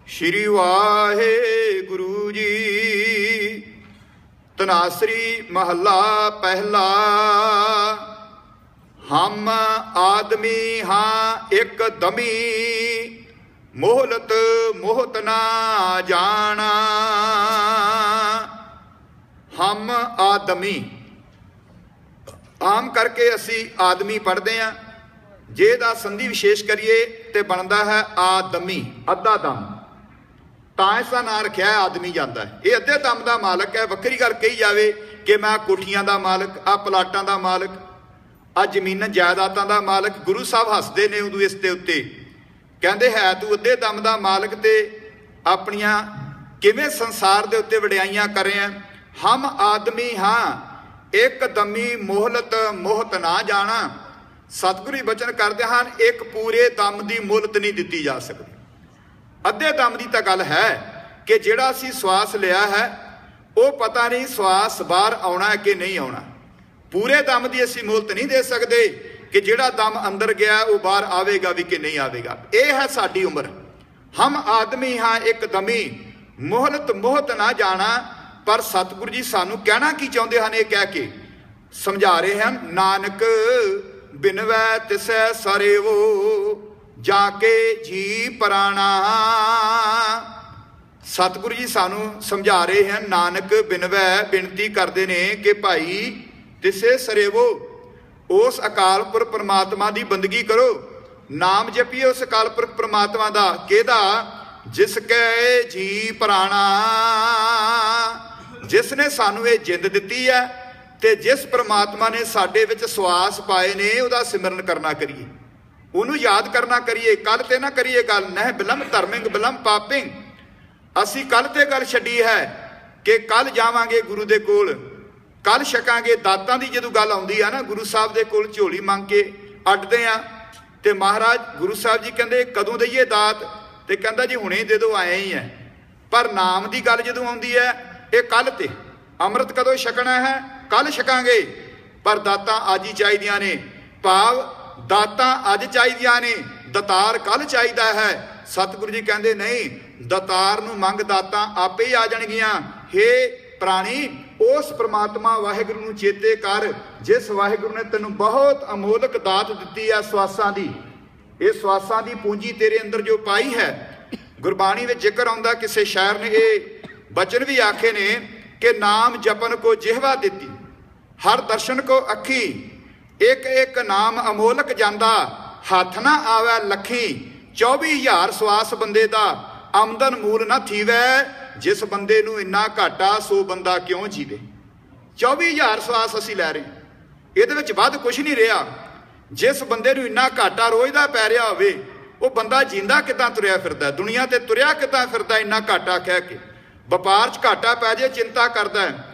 ਸ਼੍ਰੀ ਵਾਹਿਗੁਰੂ ਜੀ। ਤਨਾਸਰੀ ਮਹੱਲਾ ਪਹਿਲਾ ਹਮ ਆਦਮੀ ਹਾਂ ਇੱਕ ਦਮੀ, ਮੋਹਲਤ ਮੋਹਤ ਨਾ ਜਾਣਾ। ਹਮ ਆਦਮੀ। ਆਮ ਕਰਕੇ ਅਸੀਂ ਆਦਮੀ ਪੜ੍ਹਦੇ ਆਂ ਜੇ ਦਾ ਸੰਧੀ ਵਿਸ਼ੇਸ਼ ਕਰੀਏ ਤੇ ਬਣਦਾ ਹੈ ਆਦਮੀ, ਅੱਧਾ ਦਮ। ਤਾਂ ਇਸ ਦਾ ਨਾਂ ਰੱਖਿਆ ਆਦਮੀ ਜਾਂਦਾ ਇਹ ਅੱਧੇ ਦਮ ਦਾ ਮਾਲਕ ਹੈ। ਵੱਖਰੀ ਗੱਲ ਕਹੀ ਜਾਵੇ ਕਿ ਮੈਂ ਕੋਠੀਆਂ ਦਾ ਮਾਲਕ ਆ ਪਲਾਟਾਂ ਦਾ ਮਾਲਕ ਆ ਜ਼ਮੀਨਾਂ ਜਾਇਦਾਦਾਂ ਦਾ ਮਾਲਕ ਗੁਰੂ ਸਾਹਿਬ ਹੱਸਦੇ ਨੇ ਉਦੋਂ ਇਸ ਦੇ ਉੱਤੇ। ਕਹਿੰਦੇ ਹੈ, ਤੂੰ ਅੱਧੇ ਦਮ ਦਾ ਮਾਲਕ ਤੇ ਆਪਣੀਆਂ ਕਿਵੇਂ ਸੰਸਾਰ ਦੇ ਉੱਤੇ ਵਡਿਆਈਆਂ ਕਰ ਹਮ ਆਦਮੀ ਹਾਂ, ਇੱਕ ਦਮੀ ਮੋਹਲਤ ਮੋਹਤ ਨਾ ਜਾਣਾ। ਸਤਿਗੁਰੂ ਬਚਨ ਕਰਦੇ ਹਨ, ਇੱਕ ਪੂਰੇ ਦਮ ਦੀ ਮੁੱਲਤ ਨਹੀਂ ਦਿੱਤੀ ਜਾ ਸਕਦੀ। ਅੱਧੇ ਦਮ ਦੀ ਤਾਂ ਗੱਲ ਹੈ ਕਿ ਜਿਹੜਾ ਅਸੀਂ ਸਵਾਸ ਲਿਆ ਹੈ, ਉਹ ਪਤਾ ਨਹੀਂ ਸਵਾਸ ਬਾਹਰ ਆਉਣਾ ਕਿ ਨਹੀਂ ਆਉਣਾ। ਪੂਰੇ ਦਮ ਦੀ ਅਸੀਂ ਮੁੱਲਤ ਨਹੀਂ ਦੇ ਸਕਦੇ ਕਿ ਜਿਹੜਾ ਦਮ ਅੰਦਰ ਗਿਆ, ਉਹ ਬਾਹਰ ਆਵੇਗਾ ਵੀ ਕਿ ਨਹੀਂ ਆਵੇਗਾ। ਇਹ ਹੈ ਸਾਡੀ ਉਮਰ। ਹਮ ਆਦਮੀ ਹਾਂ ਇੱਕ ਦਮੀ। ਮੋਹਲਤ ਮੋਹਤ ਨਾ ਜਾਣਾ, ਪਰ ਸਤਿਗੁਰੂ ਜੀ ਸਾਨੂੰ ਕਹਿਣਾ ਕੀ ਚਾਹੁੰਦੇ ਹਨ ਇਹ ਕਹਿ ਕੇ? ਸਮਝਾ ਰਹੇ ਹਨ, ਨਾਨਕ ਬਿਨਵੈ ਤਿਸੈ ਸਰੇਵੋ, ਜਾ ਕੇ ਜੀ ਪ੍ਰਾਣਾ। ਸਤਿਗੁਰੂ ਜੀ ਸਾਨੂੰ ਸਮਝਾ ਰਹੇ ਹਨ, ਨਾਨਕ ਬਿਨਵੈ ਬੇਨਤੀ ਕਰਦੇ ਨੇ ਕਿ ਭਾਈ ਤਿਸੇ ਸਰੇਵੋ, ਉਸ ਅਕਾਲ ਪੁਰਖ ਪ੍ਰਮਾਤਮਾ ਦੀ ਬੰਦਗੀ ਕਰੋ। ਨਾਮ ਜਪੀਏ ਉਸ ਅਕਾਲ ਪੁਰਖ ਪ੍ਰਮਾਤਮਾ ਦਾ, ਕਿਹਦਾ? ਜਿਸ ਕੈ ਜੀ ਪ੍ਰਾਣਾ। ਜਿਸ ਨੇ ਸਾਨੂੰ ਇਹ ਜਿੰਦ ਦਿੱਤੀ ਹੈ ਤੇ ਜਿਸ ਪਰਮਾਤਮਾ ਨੇ ਸਾਡੇ ਵਿੱਚ ਸਵਾਸ ਪਾਏ ਨੇ, ਉਹਦਾ ਸਿਮਰਨ ਕਰਨਾ ਕਰੀਏ। ਉਹਨੂੰ ਯਾਦ ਕਰਨਾ ਕਰੀਏ, ਕੱਲ ਤੇ ਨਾ ਕਰੀਏ ਗੱਲ, ਨਹਿ ਬਿਲਮ ਧਰਮਿੰਗ, ਬਿਲਮ ਪਾਪਿੰਗ। ਅਸੀਂ ਕੱਲ ਤੇ ਗੱਲ ਛੱਡੀ ਹੈ ਕਿ ਕੱਲ ਜਾਵਾਂਗੇ ਗੁਰੂ ਦੇ ਕੋਲ। ਕੱਲ ਛਕਾਂਗੇ, ਦਾਤਾਂ ਦੀ ਜਦੋਂ ਗੱਲ ਆਉਂਦੀ ਆ ਨਾ, ਗੁਰੂ ਸਾਹਿਬ ਦੇ ਕੋਲ ਝੋਲੀ ਮੰਗ ਕੇ ਅੱਡਦੇ ਆ। ਤੇ ਮਹਾਰਾਜ, ਗੁਰੂ ਸਾਹਿਬ ਜੀ ਕਹਿੰਦੇ, ਕਦੋਂ ਦਈਏ ਦਾਤ? ਤੇ ਕਹਿੰਦਾ, ਜੀ ਹੁਣੇ ਦੇ ਦਿਓ ਆਏ ਹੀ ਹੈ ਪਰ ਨਾਮ ਦੀ ਗੱਲ ਜਦੋਂ ਆਉਂਦੀ ਹੈ ਇਹ ਕੱਲ ਤੇ, ਅੰਮ੍ਰਿਤ ਕਦੋਂ ਛਕਣਾ ਹੈ? ਕੱਲ ਛਕਾਂਗੇ। ਪਰ ਦਾਤਾਂ ਅੱਜ ਹੀ ਚਾਹੀਦੀਆਂ ਨੇ। ਭਾਵ, ਦਾਤਾਂ ਅੱਜ ਚਾਹੀਦੀਆਂ ਨੇ, ਦਤਾਰ ਕੱਲ ਚਾਹੀਦਾ ਹੈ। ਸਤਿਗੁਰੂ ਜੀ ਕਹਿੰਦੇ, ਨਹੀਂ, ਦਤਾਰ ਨੂੰ ਮੰਗ ਦਾਤਾਂ ਆਪੇ ਹੀ ਆ ਜਾਣਗੀਆਂ। ਹੇ ਪ੍ਰਾਣੀ, ਉਸ ਪ੍ਰਮਾਤਮਾ ਵਾਹਿਗੁਰੂ ਨੂੰ ਚੇਤੇ ਕਰ, ਜਿਸ ਵਾਹਿਗੁਰੂ ਨੇ ਤੈਨੂੰ ਬਹੁਤ ਅਮੋਲਕ ਦਾਤ ਦਿੱਤੀ ਆ ਸਵਾਸਾਂ ਦੀ। ਇਹ ਸਵਾਸਾਂ ਦੀ ਪੂੰਜੀ ਤੇਰੇ ਅੰਦਰ ਜੋ ਪਾਈ ਹੈ, ਗੁਰਬਾਣੀ ਵਿੱਚ ਜ਼ਿਕਰ ਆਉਂਦਾ ਕਿਸੇ ਸ਼ਾਇਰ ਨੇ, ਇਹ ਬਚਨ ਵੀ ਆਖੇ ਨੇ ਕਿ ਨਾਮ ਜਪਨ ਕੋ ਜਿਹਵਾ ਦਿੱਤੀ। ਹਰ ਦਰਸ਼ਨ ਕੋ ਅੱਖੀ ਇੱਕ ਇੱਕ ਨਾਮ ਅਮੋਲਕ ਜਾਂਦਾ, ਹੱਥ ਨਾ ਆਵੇ ਲੱਖੀ 24000 ਸਵਾਸ ਬੰਦੇ ਦਾ, ਆਮਦਨ ਮੂਲ ਨਾ ਥੀਵੈ ਜਿਸ ਬੰਦੇ ਨੂੰ ਇੰਨਾ ਘਾਟਾ, ਸੋ ਬੰਦਾ ਕਿਉਂ ਜੀਵੇ? 24000 ਸਵਾਸ ਅਸੀਂ ਲੈ ਰਹੇ ਇਹਦੇ ਵਿੱਚ ਵੱਧ ਕੁਝ ਨਹੀਂ ਰਿਹਾ। ਜਿਸ ਬੰਦੇ ਨੂੰ ਇੰਨਾ ਘਾਟਾ ਰੋਜ਼ ਦਾ ਪੈ ਰਿਹਾ ਹੋਵੇ, ਉਹ ਬੰਦਾ ਜਿੰਦਾ ਕਿਦਾਂ ਤੁਰਿਆ ਫਿਰਦਾ? ਦੁਨੀਆ ਤੇ ਤੁਰਿਆ ਕਿਦਾਂ ਫਿਰਦਾ ਇੰਨਾ ਘਾਟਾ ਕਹਿ ਕੇ? ਵਪਾਰ 'ਚ ਘਾਟਾ ਪੈ ਜੇ, ਚਿੰਤਾ ਕਰਦਾ ਹੈ।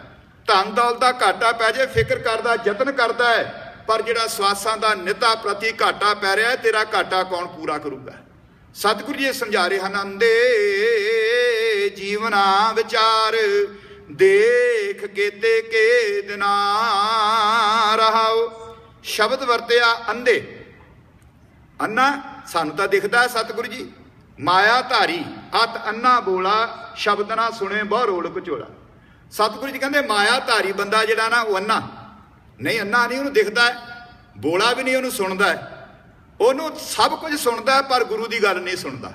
ਧਨ ਦੌਲਤ ਦਾ ਘਾਟਾ ਪੈ ਜੇ, ਫਿਕਰ ਕਰਦਾ, ਯਤਨ ਕਰਦਾ ਹੈ। ਪਰ ਜਿਹੜਾ ਸਵਾਸਾਂ ਦਾ ਨਿਤਾ ਪ੍ਰਤੀ ਘਾਟਾ ਪੈ ਰਿਹਾ ਤੇਰਾ ਘਾਟਾ ਕੌਣ ਪੂਰਾ ਕਰੂਗਾ? ਸਤਿਗੁਰੂ ਜੀ ਸਮਝਾ ਰਹੇ ਹਨ, ਅੰਦੇ ਜੀਵਨਾ ਵਿਚਾਰ, ਦੇਖ ਕੇਤੇ ਕੇ ਦਿਨਾ ਰਹਾਓ ਸ਼ਬਦ ਵਰਤਿਆ ਅੰਧੇ। ਅੰਨਾ ਸਾਨੂੰ ਤਾਂ ਦਿਖਦਾ ਸਤਿਗੁਰੂ ਜੀ। ਮਾਇਆ ਧਾਰੀ ਅਤ ਅੰਨਾ ਬੋਲਾ, ਸ਼ਬਦ ਨਾ ਸੁਣੇ, ਬਹੁ ਰੋਲ ਕਚੋਲਾ ਸਤਿਗੁਰੂ ਜੀ ਕਹਿੰਦੇ ਮਾਇਆ ਧਾਰੀ ਬੰਦਾ ਜਿਹੜਾ ਨਾ, ਉਹ ਅੰਨਾ। ਨਹੀਂ ਅੰਨਾ ਨਹੀਂ, ਉਹਨੂੰ ਦਿਖਦਾ ਬੋਲਾ ਵੀ ਨਹੀਂ, ਉਹਨੂੰ ਸੁਣਦਾ ਉਹਨੂੰ ਸਭ ਕੁਝ ਸੁਣਦਾ ਪਰ ਗੁਰੂ ਦੀ ਗੱਲ ਨਹੀਂ ਸੁਣਦਾ।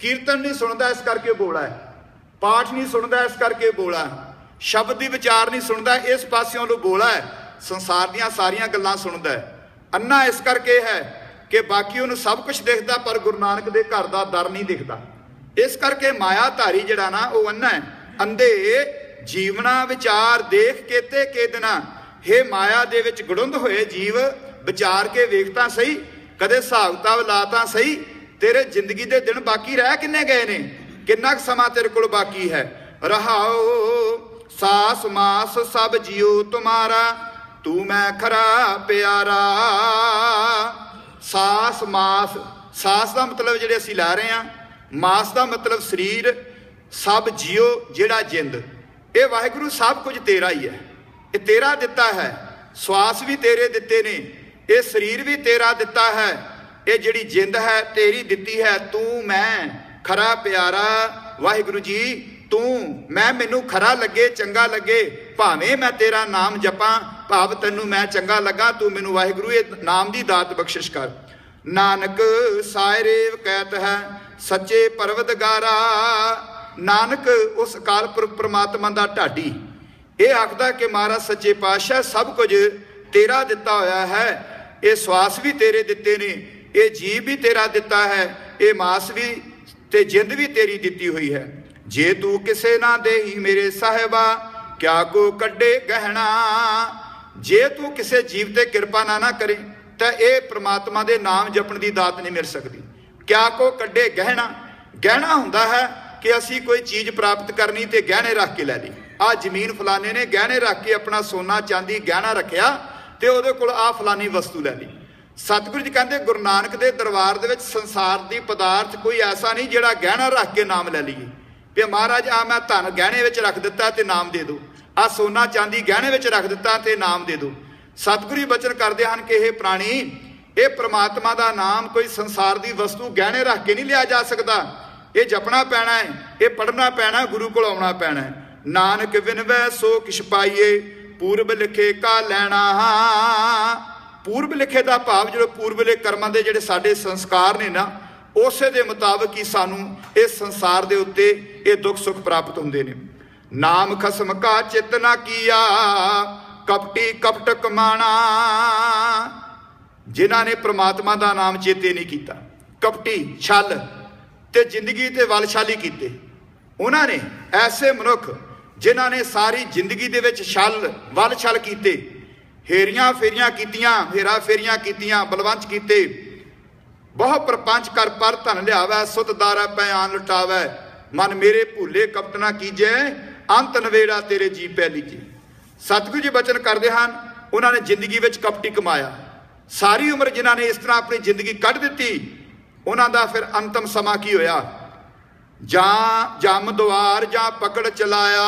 ਕੀਰਤਨ ਨਹੀਂ ਸੁਣਦਾ, ਇਸ ਕਰਕੇ ਬੋਲਾ ਹੈ। ਪਾਠ ਨਹੀਂ ਸੁਣਦਾ, ਇਸ ਕਰਕੇ ਬੋਲਾ। ਸ਼ਬਦ ਦੀ ਵਿਚਾਰ ਨਹੀਂ ਸੁਣਦਾ, ਇਸ ਪਾਸਿਓਂ ਲੋ ਬੋਲਾ ਹੈ। ਸੰਸਾਰ ਦੀਆਂ ਸਾਰੀਆਂ ਗੱਲਾਂ ਸੁਣਦਾ ਹੈ। ਅੰਨਾ ਇਸ ਕਰਕੇ ਹੈ ਕਿ ਬਾਕੀ ਉਹਨੂੰ ਸਭ ਕੁਝ ਦਿਖਦਾ, ਪਰ ਗੁਰੂ ਨਾਨਕ ਦੇ ਘਰ ਦਾ ਦਰ ਨਹੀਂ ਦਿਖਦਾ। ਇਸ ਕਰਕੇ ਮਾਇਆ ਧਾਰੀ ਜਿਹੜਾ ਨਾ, ਉਹ ਅੰਨਾ ਹੈ। ਅੰਧੇ ਜੀਵਨਾ ਵਿਚਾਰ ਦੇਖ ਕੇ ਕੇਤੇ ਕੇਦਨਾ ਹੇ ਮਾਇਆ ਦੇ ਵਿੱਚ ਗੜੁੰਦ ਹੋਏ ਜੀਵ, ਵਿਚਾਰ ਕੇ ਵੇਖ ਤਾਂ ਸਹੀ, ਕਦੇ ਹਿਸਾਬ ਕਿਤਾਬ ਲਾ ਤਾਂ ਸਹੀ, ਤੇਰੇ ਜ਼ਿੰਦਗੀ ਦੇ ਦਿਨ ਬਾਕੀ ਰਹਿ ਕਿੰਨੇ ਗਏ ਨੇ? ਕਿੰਨਾ ਕੁ ਸਮਾਂ ਤੇਰੇ ਕੋਲ ਬਾਕੀ ਹੈ? ਰਹਾਓ, ਸਾਸ ਮਾਸ ਸਭ ਜਿਉ ਤੁਮਾਰਾ, ਤੂੰ ਮੈਂ ਖਰਾ ਪਿਆਰਾ। ਸਾਸ ਮਾਸ, ਸਾਸ ਦਾ ਮਤਲਬ ਜਿਹੜੇ ਅਸੀਂ ਲਾ ਰਹੇ ਆ ਮਾਸ ਦਾ ਮਤਲਬ ਸਰੀਰ, ਸਭ ਜਿਉ ਜਿਹੜਾ ਜਿੰਦ। ਇਹ ਵਾਹਿਗੁਰੂ ਸਭ ਕੁਝ ਤੇਰਾ ਹੀ ਹੈ। ਇਹ ਤੇਰਾ ਦਿੱਤਾ ਹੈ। ਸਵਾਸ ਵੀ ਤੇਰੇ ਦਿੱਤੇ ਨੇ। ਇਹ ਸਰੀਰ ਵੀ ਤੇਰਾ ਦਿੱਤਾ ਹੈ। ਇਹ ਜਿਹੜੀ ਜਿੰਦ ਹੈ, ਤੇਰੀ ਦਿੱਤੀ ਹੈ, ਤੂੰ ਮੈਂ। ਖਰਾ ਪਿਆਰਾ, ਵਾਹਿਗੁਰੂ ਜੀ, ਤੂੰ, ਮੈਂ, ਮੈਨੂੰ ਖਰਾ ਲੱਗੇ, ਚੰਗਾ ਲੱਗੇ, ਭਾਵੇਂ ਮੈਂ ਤੇਰਾ ਨਾਮ ਜਪਾਂ, ਭਾਵ ਤੈਨੂੰ ਮੈਂ ਚੰਗਾ ਲੱਗਾ, ਤੂੰ ਮੈਨੂੰ ਵਾਹਿਗੁਰੂ, ਇਹ ਨਾਮ ਦੀ ਦਾਤ ਬਖਸ਼ਿਸ਼ ਕਰ। ਨਾਨਕ ਸਾਇਰੇਵ ਕਹਿਤ ਹੈ, ਸੱਚੇ ਪਰਵਤਗਾਰਾ, ਨਾਨਕ ਉਸ ਅਕਾਲ ਪੁਰਖ ਪ੍ਰਮਾਤਮਾ ਦਾ ਢਾਡੀ। ਇਹ ਆਖਦਾ ਕਿ ਮਹਾਰਾਜ ਸੱਚੇ ਪਾਤਸ਼ਾਹ ਸਭ ਕੁਝ ਤੇਰਾ ਦਿੱਤਾ ਹੋਇਆ ਹੈ, ਇਹ ਸਵਾਸ ਵੀ ਤੇਰੇ ਦਿੱਤੇ ਨੇ, ਇਹ ਜੀਵ ਵੀ ਤੇਰਾ ਦਿੱਤਾ ਹੈ, ਇਹ ਮਾਸ ਵੀ ਤੇ ਜਿੰਦ ਵੀ ਤੇਰੀ ਦਿੱਤੀ ਹੋਈ ਹੈ। ਜੇ ਤੂੰ ਕਿਸੇ ਨਾ ਦੇਹੀ ਮੇਰੇ ਸਾਹਿਬਾ, ਕਿਆ ਕੋ ਕੱਢੇ ਗਹਿਣਾ? ਜੇ ਤੂੰ ਕਿਸੇ ਜੀਵ ਤੇ ਕਿਰਪਾ ਨਾ ਨਾ ਕਰੇ, ਤਾਂ ਇਹ ਪ੍ਰਮਾਤਮਾ ਦੇ ਨਾਮ ਜਪਣ ਦੀ ਦਾਤ ਨਹੀਂ ਮਿਲ ਸਕਦੀ। ਕਿਆ ਕੋ ਕੱਢੇ ਗਹਿਣਾ? ਗਹਿਣਾ ਹੁੰਦਾ ਹੈ ਕਿ ਅਸੀਂ ਕੋਈ ਚੀਜ਼ ਪ੍ਰਾਪਤ ਕਰਨੀ ਤੇ ਗਹਿਣੇ ਰੱਖ ਕੇ ਲੈ ਲਈ। ਆ ਜ਼ਮੀਨ ਫਲਾਣੇ ਨੇ ਗਹਿਣੇ ਰੱਖ ਕੇ ਆਪਣਾ ਸੋਨਾ, ਚਾਂਦੀ ਗਹਿਣਾ ਰੱਖਿਆ ਤੇ ਉਹਦੇ ਕੋਲ ਆ ਫਲਾਨੀ ਵਸਤੂ ਲੈ ਲਈ। ਸਤਿਗੁਰੂ ਜੀ ਕਹਿੰਦੇ, ਗੁਰੂ ਨਾਨਕ ਦੇ ਦਰਬਾਰ ਦੇ ਵਿੱਚ ਸੰਸਾਰ ਦੀ ਪਦਾਰਥ ਕੋਈ ਐਸਾ ਨਹੀਂ ਜਿਹੜਾ ਗਹਿਣਾ ਰੱਖ ਕੇ ਨਾਮ ਲੈ ਲਈਏ। ਵੀ ਮਹਾਰਾਜ ਆ ਮੈਂ ਧਨ ਗਹਿਣੇ ਵਿੱਚ ਰੱਖ ਦਿੱਤਾ ਤੇ ਨਾਮ ਦੇ ਦਿਓ ਆ ਸੋਨਾ ਚਾਂਦੀ ਗਹਿਣੇ ਵਿੱਚ ਰੱਖ ਦਿੱਤਾ ਤੇ ਨਾਮ ਦੇ ਦਿਓ ਸਤਿਗੁਰੂ ਬਚਨ ਕਰਦੇ ਹਨ ਕਿ ਇਹ ਪ੍ਰਾਣੀ, ਇਹ ਪ੍ਰਮਾਤਮਾ ਦਾ ਨਾਮ ਕੋਈ ਸੰਸਾਰ ਦੀ ਵਸਤੂ ਗਹਿਣੇ ਰੱਖ ਕੇ ਨਹੀਂ ਲਿਆ ਜਾ ਸਕਦਾ। ਇਹ ਜਪਣਾ ਪੈਣਾ ਹੈ, ਇਹ ਪੜਨਾ ਪੈਣਾ, ਗੁਰੂ ਕੋਲ ਆਉਣਾ ਪੈਣਾ ਹੈ। ਨਾਨਕ ਵਿਨਵੈ ਸੋ ਕਿਛ ਪਾਈਏ, ਪੂਰਬ ਲਿਖੇ ਕਾ ਲੈਣਾ ਪੂਰਬ ਲਿਖੇ ਦਾ ਭਾਵ ਜਿਹੜੇ ਪੂਰਬਲੇ ਕਰਮਾਂ ਦੇ ਜਿਹੜੇ ਸਾਡੇ ਸੰਸਕਾਰ ਨੇ ਨਾ, ਉਸੇ ਦੇ ਮੁਤਾਬਕ ਹੀ ਸਾਨੂੰ ਇਸ ਸੰਸਾਰ ਦੇ ਉੱਤੇ ਇਹ ਦੁੱਖ ਸੁੱਖ ਪ੍ਰਾਪਤ ਹੁੰਦੇ ਨੇ। ਨਾਮ ਖਸਮ ਕਾ ਚਿਤ ਨਾ ਕੀਆ, ਕਪਟੀ ਕਪਟ ਕਮਾਣਾ। ਜਿਨ੍ਹਾਂ ਨੇ ਪ੍ਰਮਾਤਮਾ ਦਾ ਨਾਮ ਚੇਤੇ ਨਹੀਂ ਕੀਤਾ, ਕਪਟੀ, ਛਲ ਤੇ ਜ਼ਿੰਦਗੀ ਤੇ ਵਲਛਾਲੀ ਕੀਤੇ। ਉਹਨਾਂ ਨੇ ਐਸੇ ਮਨੁੱਖ ਜਿਨ੍ਹਾਂ ਨੇ ਸਾਰੀ ਜ਼ਿੰਦਗੀ ਦੇ ਵਿੱਚ ਛਲ ਵਲਛਲ ਕੀਤੇ ਹੇਰੀਆਂ ਫੇਰੀਆਂ ਕੀਤੀਆਂ ਫੇਰਾ ਫੇਰੀਆਂ ਕੀਤੀਆਂ ਬਲਵੰਚ ਕੀਤੇ। ਬਹੁ ਪ੍ਰਪੰਚ ਕਰ ਪਰ ਧਨ ਲਿਆਵੈ ਸੁਤ ਦਾਰਾ ਪੈ ਆਨ ਲਟਾਵੈ। ਮਨ ਮੇਰੇ ਭੂਲੇ ਕਪਟ ਕੀਜੈ, ਅੰਤ ਨਵੇੜਾ ਤੇਰੇ ਜੀ ਪੈ ਲੀਜੇ ਸਤਿਗੁਰੂ ਜੀ ਬਚਨ ਕਰਦੇ ਹਨ, ਉਹਨਾਂ ਨੇ ਜ਼ਿੰਦਗੀ ਵਿੱਚ ਕਪਟੀ ਕਮਾਇਆ। ਸਾਰੀ ਉਮਰ ਜਿਨ੍ਹਾਂ ਨੇ ਇਸ ਤਰ੍ਹਾਂ ਆਪਣੀ ਜ਼ਿੰਦਗੀ ਕੱਢ ਦਿੱਤੀ, ਉਹਨਾਂ ਦਾ ਫਿਰ ਅੰਤਮ ਸਮਾਂ ਕੀ ਹੋਇਆ? ਜਾਂ ਜਮ ਦੁਆਰ ਜਾਂ ਪਕੜ ਚਲਾਇਆ।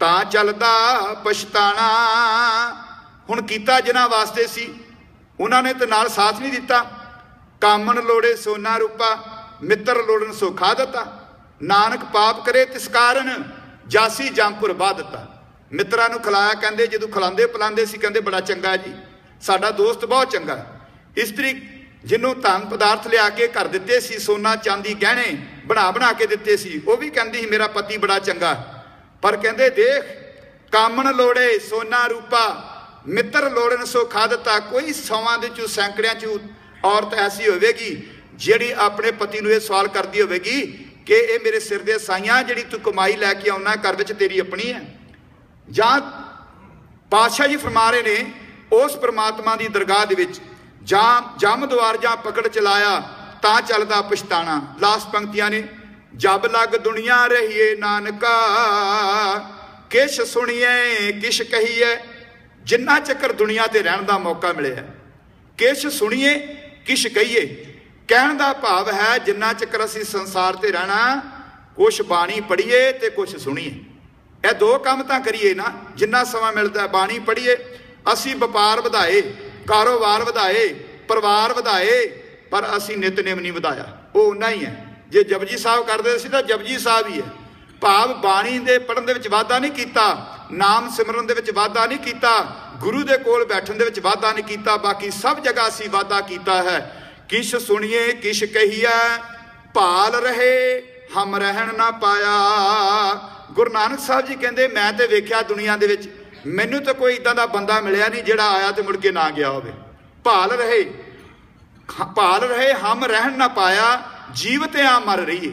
ਤਾਂ ਚੱਲਦਾ ਪਛਤਾਣਾ। ਹੁਣ ਕੀਤਾ ਜਿਨ੍ਹਾਂ ਵਾਸਤੇ ਸੀ, ਉਹਨਾਂ ਨੇ ਤੇ ਨਾਲ ਸਾਥ ਨਹੀਂ ਦਿੱਤਾ। ਕਾਮਣ ਲੋੜੇ ਸੋਨਾ ਰੂਪਾ, ਮਿੱਤਰ ਲੋੜਨ ਸੋ ਦਿੱਤਾ। ਨਾਨਕ ਪਾਪ ਕਰੇ ਤਿਸ ਕਾਰਨ, ਜਾਸੀ ਜੰਪੁਰ ਬਾਹ ਦਿੱਤਾ। ਮਿੱਤਰਾਂ ਨੂੰ ਖਿਲਾਇਆ ਕਹਿੰਦੇ, ਜਦੋਂ ਖਿਲਾਉਂਦੇ ਪਲਾਉਂਦੇ ਸੀ, ਕਹਿੰਦੇ ਬੜਾ ਚੰਗਾ ਜੀ। ਸਾਡਾ ਦੋਸਤ ਬਹੁਤ ਚੰਗਾ। ਇਸਤਰੀ ਜਿਹਨੂੰ ਧਨ ਪਦਾਰਥ ਲਿਆ ਕੇ ਘਰ ਦਿੱਤੇ ਸੀ, ਸੋਨਾ ਚਾਂਦੀ ਗਹਿਣੇ ਬਣਾ ਬਣਾ ਕੇ ਦਿੱਤੇ ਸੀ, ਉਹ ਵੀ ਕਹਿੰਦੀ ਸੀ, ਮੇਰਾ ਪਤੀ ਬੜਾ ਚੰਗਾ। ਪਰ ਕਹਿੰਦੇ ਦੇਖ, ਕਾਮਣ ਲੋੜੇ, ਸੋਨਾ ਰੂਪਾ, ਮਿੱਤਰ ਲੋੜਨ ਸੋ ਖਾਦਤਾ ਕੋਈ ਸੌਵਾਂ ਦੇ ਚੋਂ ਸੈਂਕੜਿਆਂ ਚ ਔਰਤ ਐਸੀ ਹੋਵੇਗੀ ਜਿਹੜੀ ਆਪਣੇ ਪਤੀ ਨੂੰ ਇਹ ਸਵਾਲ ਕਰਦੀ ਹੋਵੇਗੀ ਕਿ ਇਹ ਮੇਰੇ ਸਿਰ ਦੇ ਸਾਈਆਂ ਜਿਹੜੀ ਤੂੰ ਕਮਾਈ ਲੈ ਕੇ ਆਉਣਾ, ਘਰ ਵਿੱਚ ਤੇਰੀ ਆਪਣੀ ਹੈ। ਜਾਂ ਪਾਤਸ਼ਾਹ ਜੀ ਫਰਮਾ ਰਹੇ ਨੇ, ਉਸ ਪ੍ਰਮਾਤਮਾ ਦੀ ਦਰਗਾਹ ਦੇ ਵਿੱਚ, ਜਾਂ ਜਮ ਦੁਆਰ ਜਾਂ ਪਕੜ ਚਲਾਇਆ, ਤਾਂ ਚੱਲਦਾ ਪਛਤਾਣਾ। ਲਾਸਟ ਪੰਕਤੀਆਂ ਨੇ। ਜਬ ਲਗ ਦੁਨੀਆ ਰਹੀਏ ਨਾਨਕਾ, ਕਿਛ ਸੁਣੀਏ, ਕਿਛ ਕਹੀਏ, ਜਿੰਨਾ ਚੱਕਰ ਦੁਨੀਆ ਤੇ ਰਹਿਣ ਦਾ ਮੌਕਾ ਮਿਲਿਆ। ਕਿਛ ਸੁਣੀਏ, ਕਿਛ ਕਹੀਏ, ਕਹਿਣ ਦਾ ਭਾਵ ਹੈ ਜਿੰਨਾ ਚੱਕਰ ਅਸੀਂ ਸੰਸਾਰ ਤੇ ਰਹਿਣਾ, ਕੁਛ ਬਾਣੀ ਪੜ੍ਹੀਏ ਤੇ ਕੁਛ ਸੁਣੀਏ। ਇਹ ਦੋ ਕੰਮ ਤਾਂ ਕਰੀਏ ਨਾ, ਜਿੰਨਾ ਸਮਾਂ ਮਿਲਦਾ ਬਾਣੀ ਪੜ੍ਹੀਏ, ਅਸੀਂ ਵਪਾਰ ਵਧਾਏ, ਕਾਰੋਬਾਰ ਵਧਾਏ, ਪਰਿਵਾਰ ਵਧਾਏ, ਪਰ ਅਸੀਂ ਨਿਤਨੇਮ ਨਹੀਂ ਵਧਾਇਆ, ਉਹ ਉਨਾ ਹੀ ਹੈ। ਜੇ ਜਪਜੀ ਸਾਹਿਬ ਕਰਦੇ ਸੀ ਤਾਂ ਜਪਜੀ ਸਾਹਿਬ ਹੀ ਹੈ। ਭਾਵ ਬਾਣੀ ਦੇ ਪੜਨ ਦੇ ਵਿੱਚ ਵਾਧਾ ਨਹੀਂ ਕੀਤਾ, ਨਾਮ ਸਿਮਰਨ ਦੇ ਵਿੱਚ ਵਾਧਾ ਨਹੀਂ ਕੀਤਾ, ਗੁਰੂ ਦੇ ਕੋਲ ਬੈਠਣ ਦੇ ਵਿੱਚ ਵਾਧਾ ਨਹੀਂ ਕੀਤਾ, ਬਾਕੀ ਸਭ ਜਗ੍ਹਾ ਅਸੀਂ ਵਾਧਾ ਕੀਤਾ ਹੈ। ਕਿਛ ਸੁਣੀਏ, ਕਿਛ ਕਹੀਐ, ਭਾਲ ਰਹੇ, ਹਮ ਰਹਿਣ ਨਾ ਪਾਇਆ। ਗੁਰੂ ਨਾਨਕ ਸਾਹਿਬ ਜੀ ਕਹਿੰਦੇ, ਮੈਂ ਤੇ ਵੇਖਿਆ ਦੁਨੀਆ ਦੇ ਵਿੱਚ, ਮੈਨੂੰ ਤਾਂ ਕੋਈ ਇਦਾਂ ਦਾ ਬੰਦਾ ਮਿਲਿਆ ਨਹੀਂ ਜਿਹੜਾ ਆਇਆ ਤੇ ਮੁੜ ਕੇ ਨਾ ਗਿਆ ਹੋਵੇ। ਭਾਲ ਰਹੇ ਭਾਲ ਰਹੇ, ਹਮ ਰਹਿਣ ਨਾ ਪਾਇਆ। ਜੀਵਤ ਆ ਮਰ ਰਹੀਏ।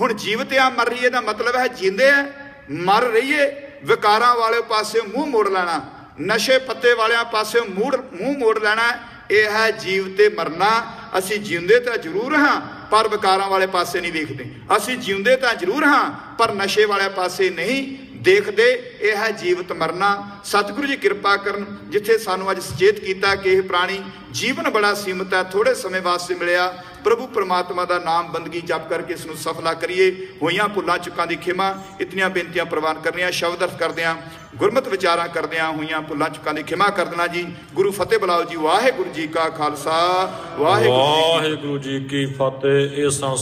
ਹੁਣ ਜੀਵਤ ਆ ਮਰ ਰਹੀਏ ਦਾ ਮਤਲਬ ਹੈ ਜਿੰਦੇ ਆ, ਮਰ ਰਹੀਏ, ਵਿਕਾਰਾਂ ਵਾਲੇ ਪਾਸੇ ਮੂੰਹ ਮੋੜ ਲੈਣਾ, ਨਸ਼ੇ ਪੱਤੇ ਵਾਲਿਆਂ ਪਾਸੇ ਮੂੜ, ਮੂੰਹ ਮੋੜ ਲੈਣਾ, ਇਹ ਹੈ ਜੀਵ ਤੇ ਮਰਨਾ। ਅਸੀਂ ਜਿਉਂਦੇ ਤਾਂ ਜ਼ਰੂਰ ਹਾਂ, ਪਰ ਵਿਕਾਰਾਂ ਵਾਲੇ ਪਾਸੇ ਨਹੀਂ ਵੇਖਦੇ। ਅਸੀਂ ਜਿਉਂਦੇ ਤਾਂ ਜ਼ਰੂਰ ਹਾਂ, ਪਰ ਨਸ਼ੇ ਵਾਲੇ ਪਾਸੇ ਨਹੀਂ। ਦੇਖਦੇ, ਇਹ ਹੈ ਜੀਵਤ ਮਰਨਾ ਸਤਿਗੁਰੂ ਜੀ ਕਿਰਪਾ ਕਰਨ, ਜਿੱਥੇ ਸਾਨੂੰ ਅੱਜ ਸੁਚੇਤ ਕੀਤਾ ਕਿ ਇਹ ਪ੍ਰਾਣੀ ਜੀਵਨ ਬੜਾ ਸੀਮਤ ਹੈ ਥੋੜੇ ਸਮੇਂ ਵਾਸਤੇ ਮਿਲਿਆ। ਪ੍ਰਭੂ ਪਰਮਾਤਮਾ ਦਾ ਨਾਮ ਬੰਦਗੀ ਜਪ ਕਰਕੇ ਇਸ ਨੂੰ ਸਫਲਾ ਕਰੀਏ। ਹੋਈਆਂ ਭੁੱਲਾਂ, ਚੁੱਕਾਂ ਦੀ ਖਿਮਾ, ਇਤਨੀਆਂ ਬੇਨਤੀਆਂ ਪ੍ਰਵਾਨ ਕਰਨੀਆਂ, ਸ਼ਬਦ ਅਰਥ ਕਰਦਿਆਂ, ਗੁਰਮਤ ਵਿਚਾਰਾਂ ਕਰਦਿਆਂ, ਹੋਈਆਂ ਭੁੱਲਾਂ, ਚੁੱਕਾਂ ਦੀ ਖਿਮਾ ਕਰ ਦੇਣਾ ਜੀ। ਗੁਰੂ ਫਤਿਹ ਬੁਲਾਓ ਜੀ, ਵਾਹਿਗੁਰੂ ਜੀ ਕਾ ਖਾਲਸਾ, ਵਾਹਿਗੁਰੂ ਜੀ ਕੀ ਵਾਹਿਗੁਰੂ ਜੀ ਕੀ ਫਤਿਹ, ਇਹ ਸੰ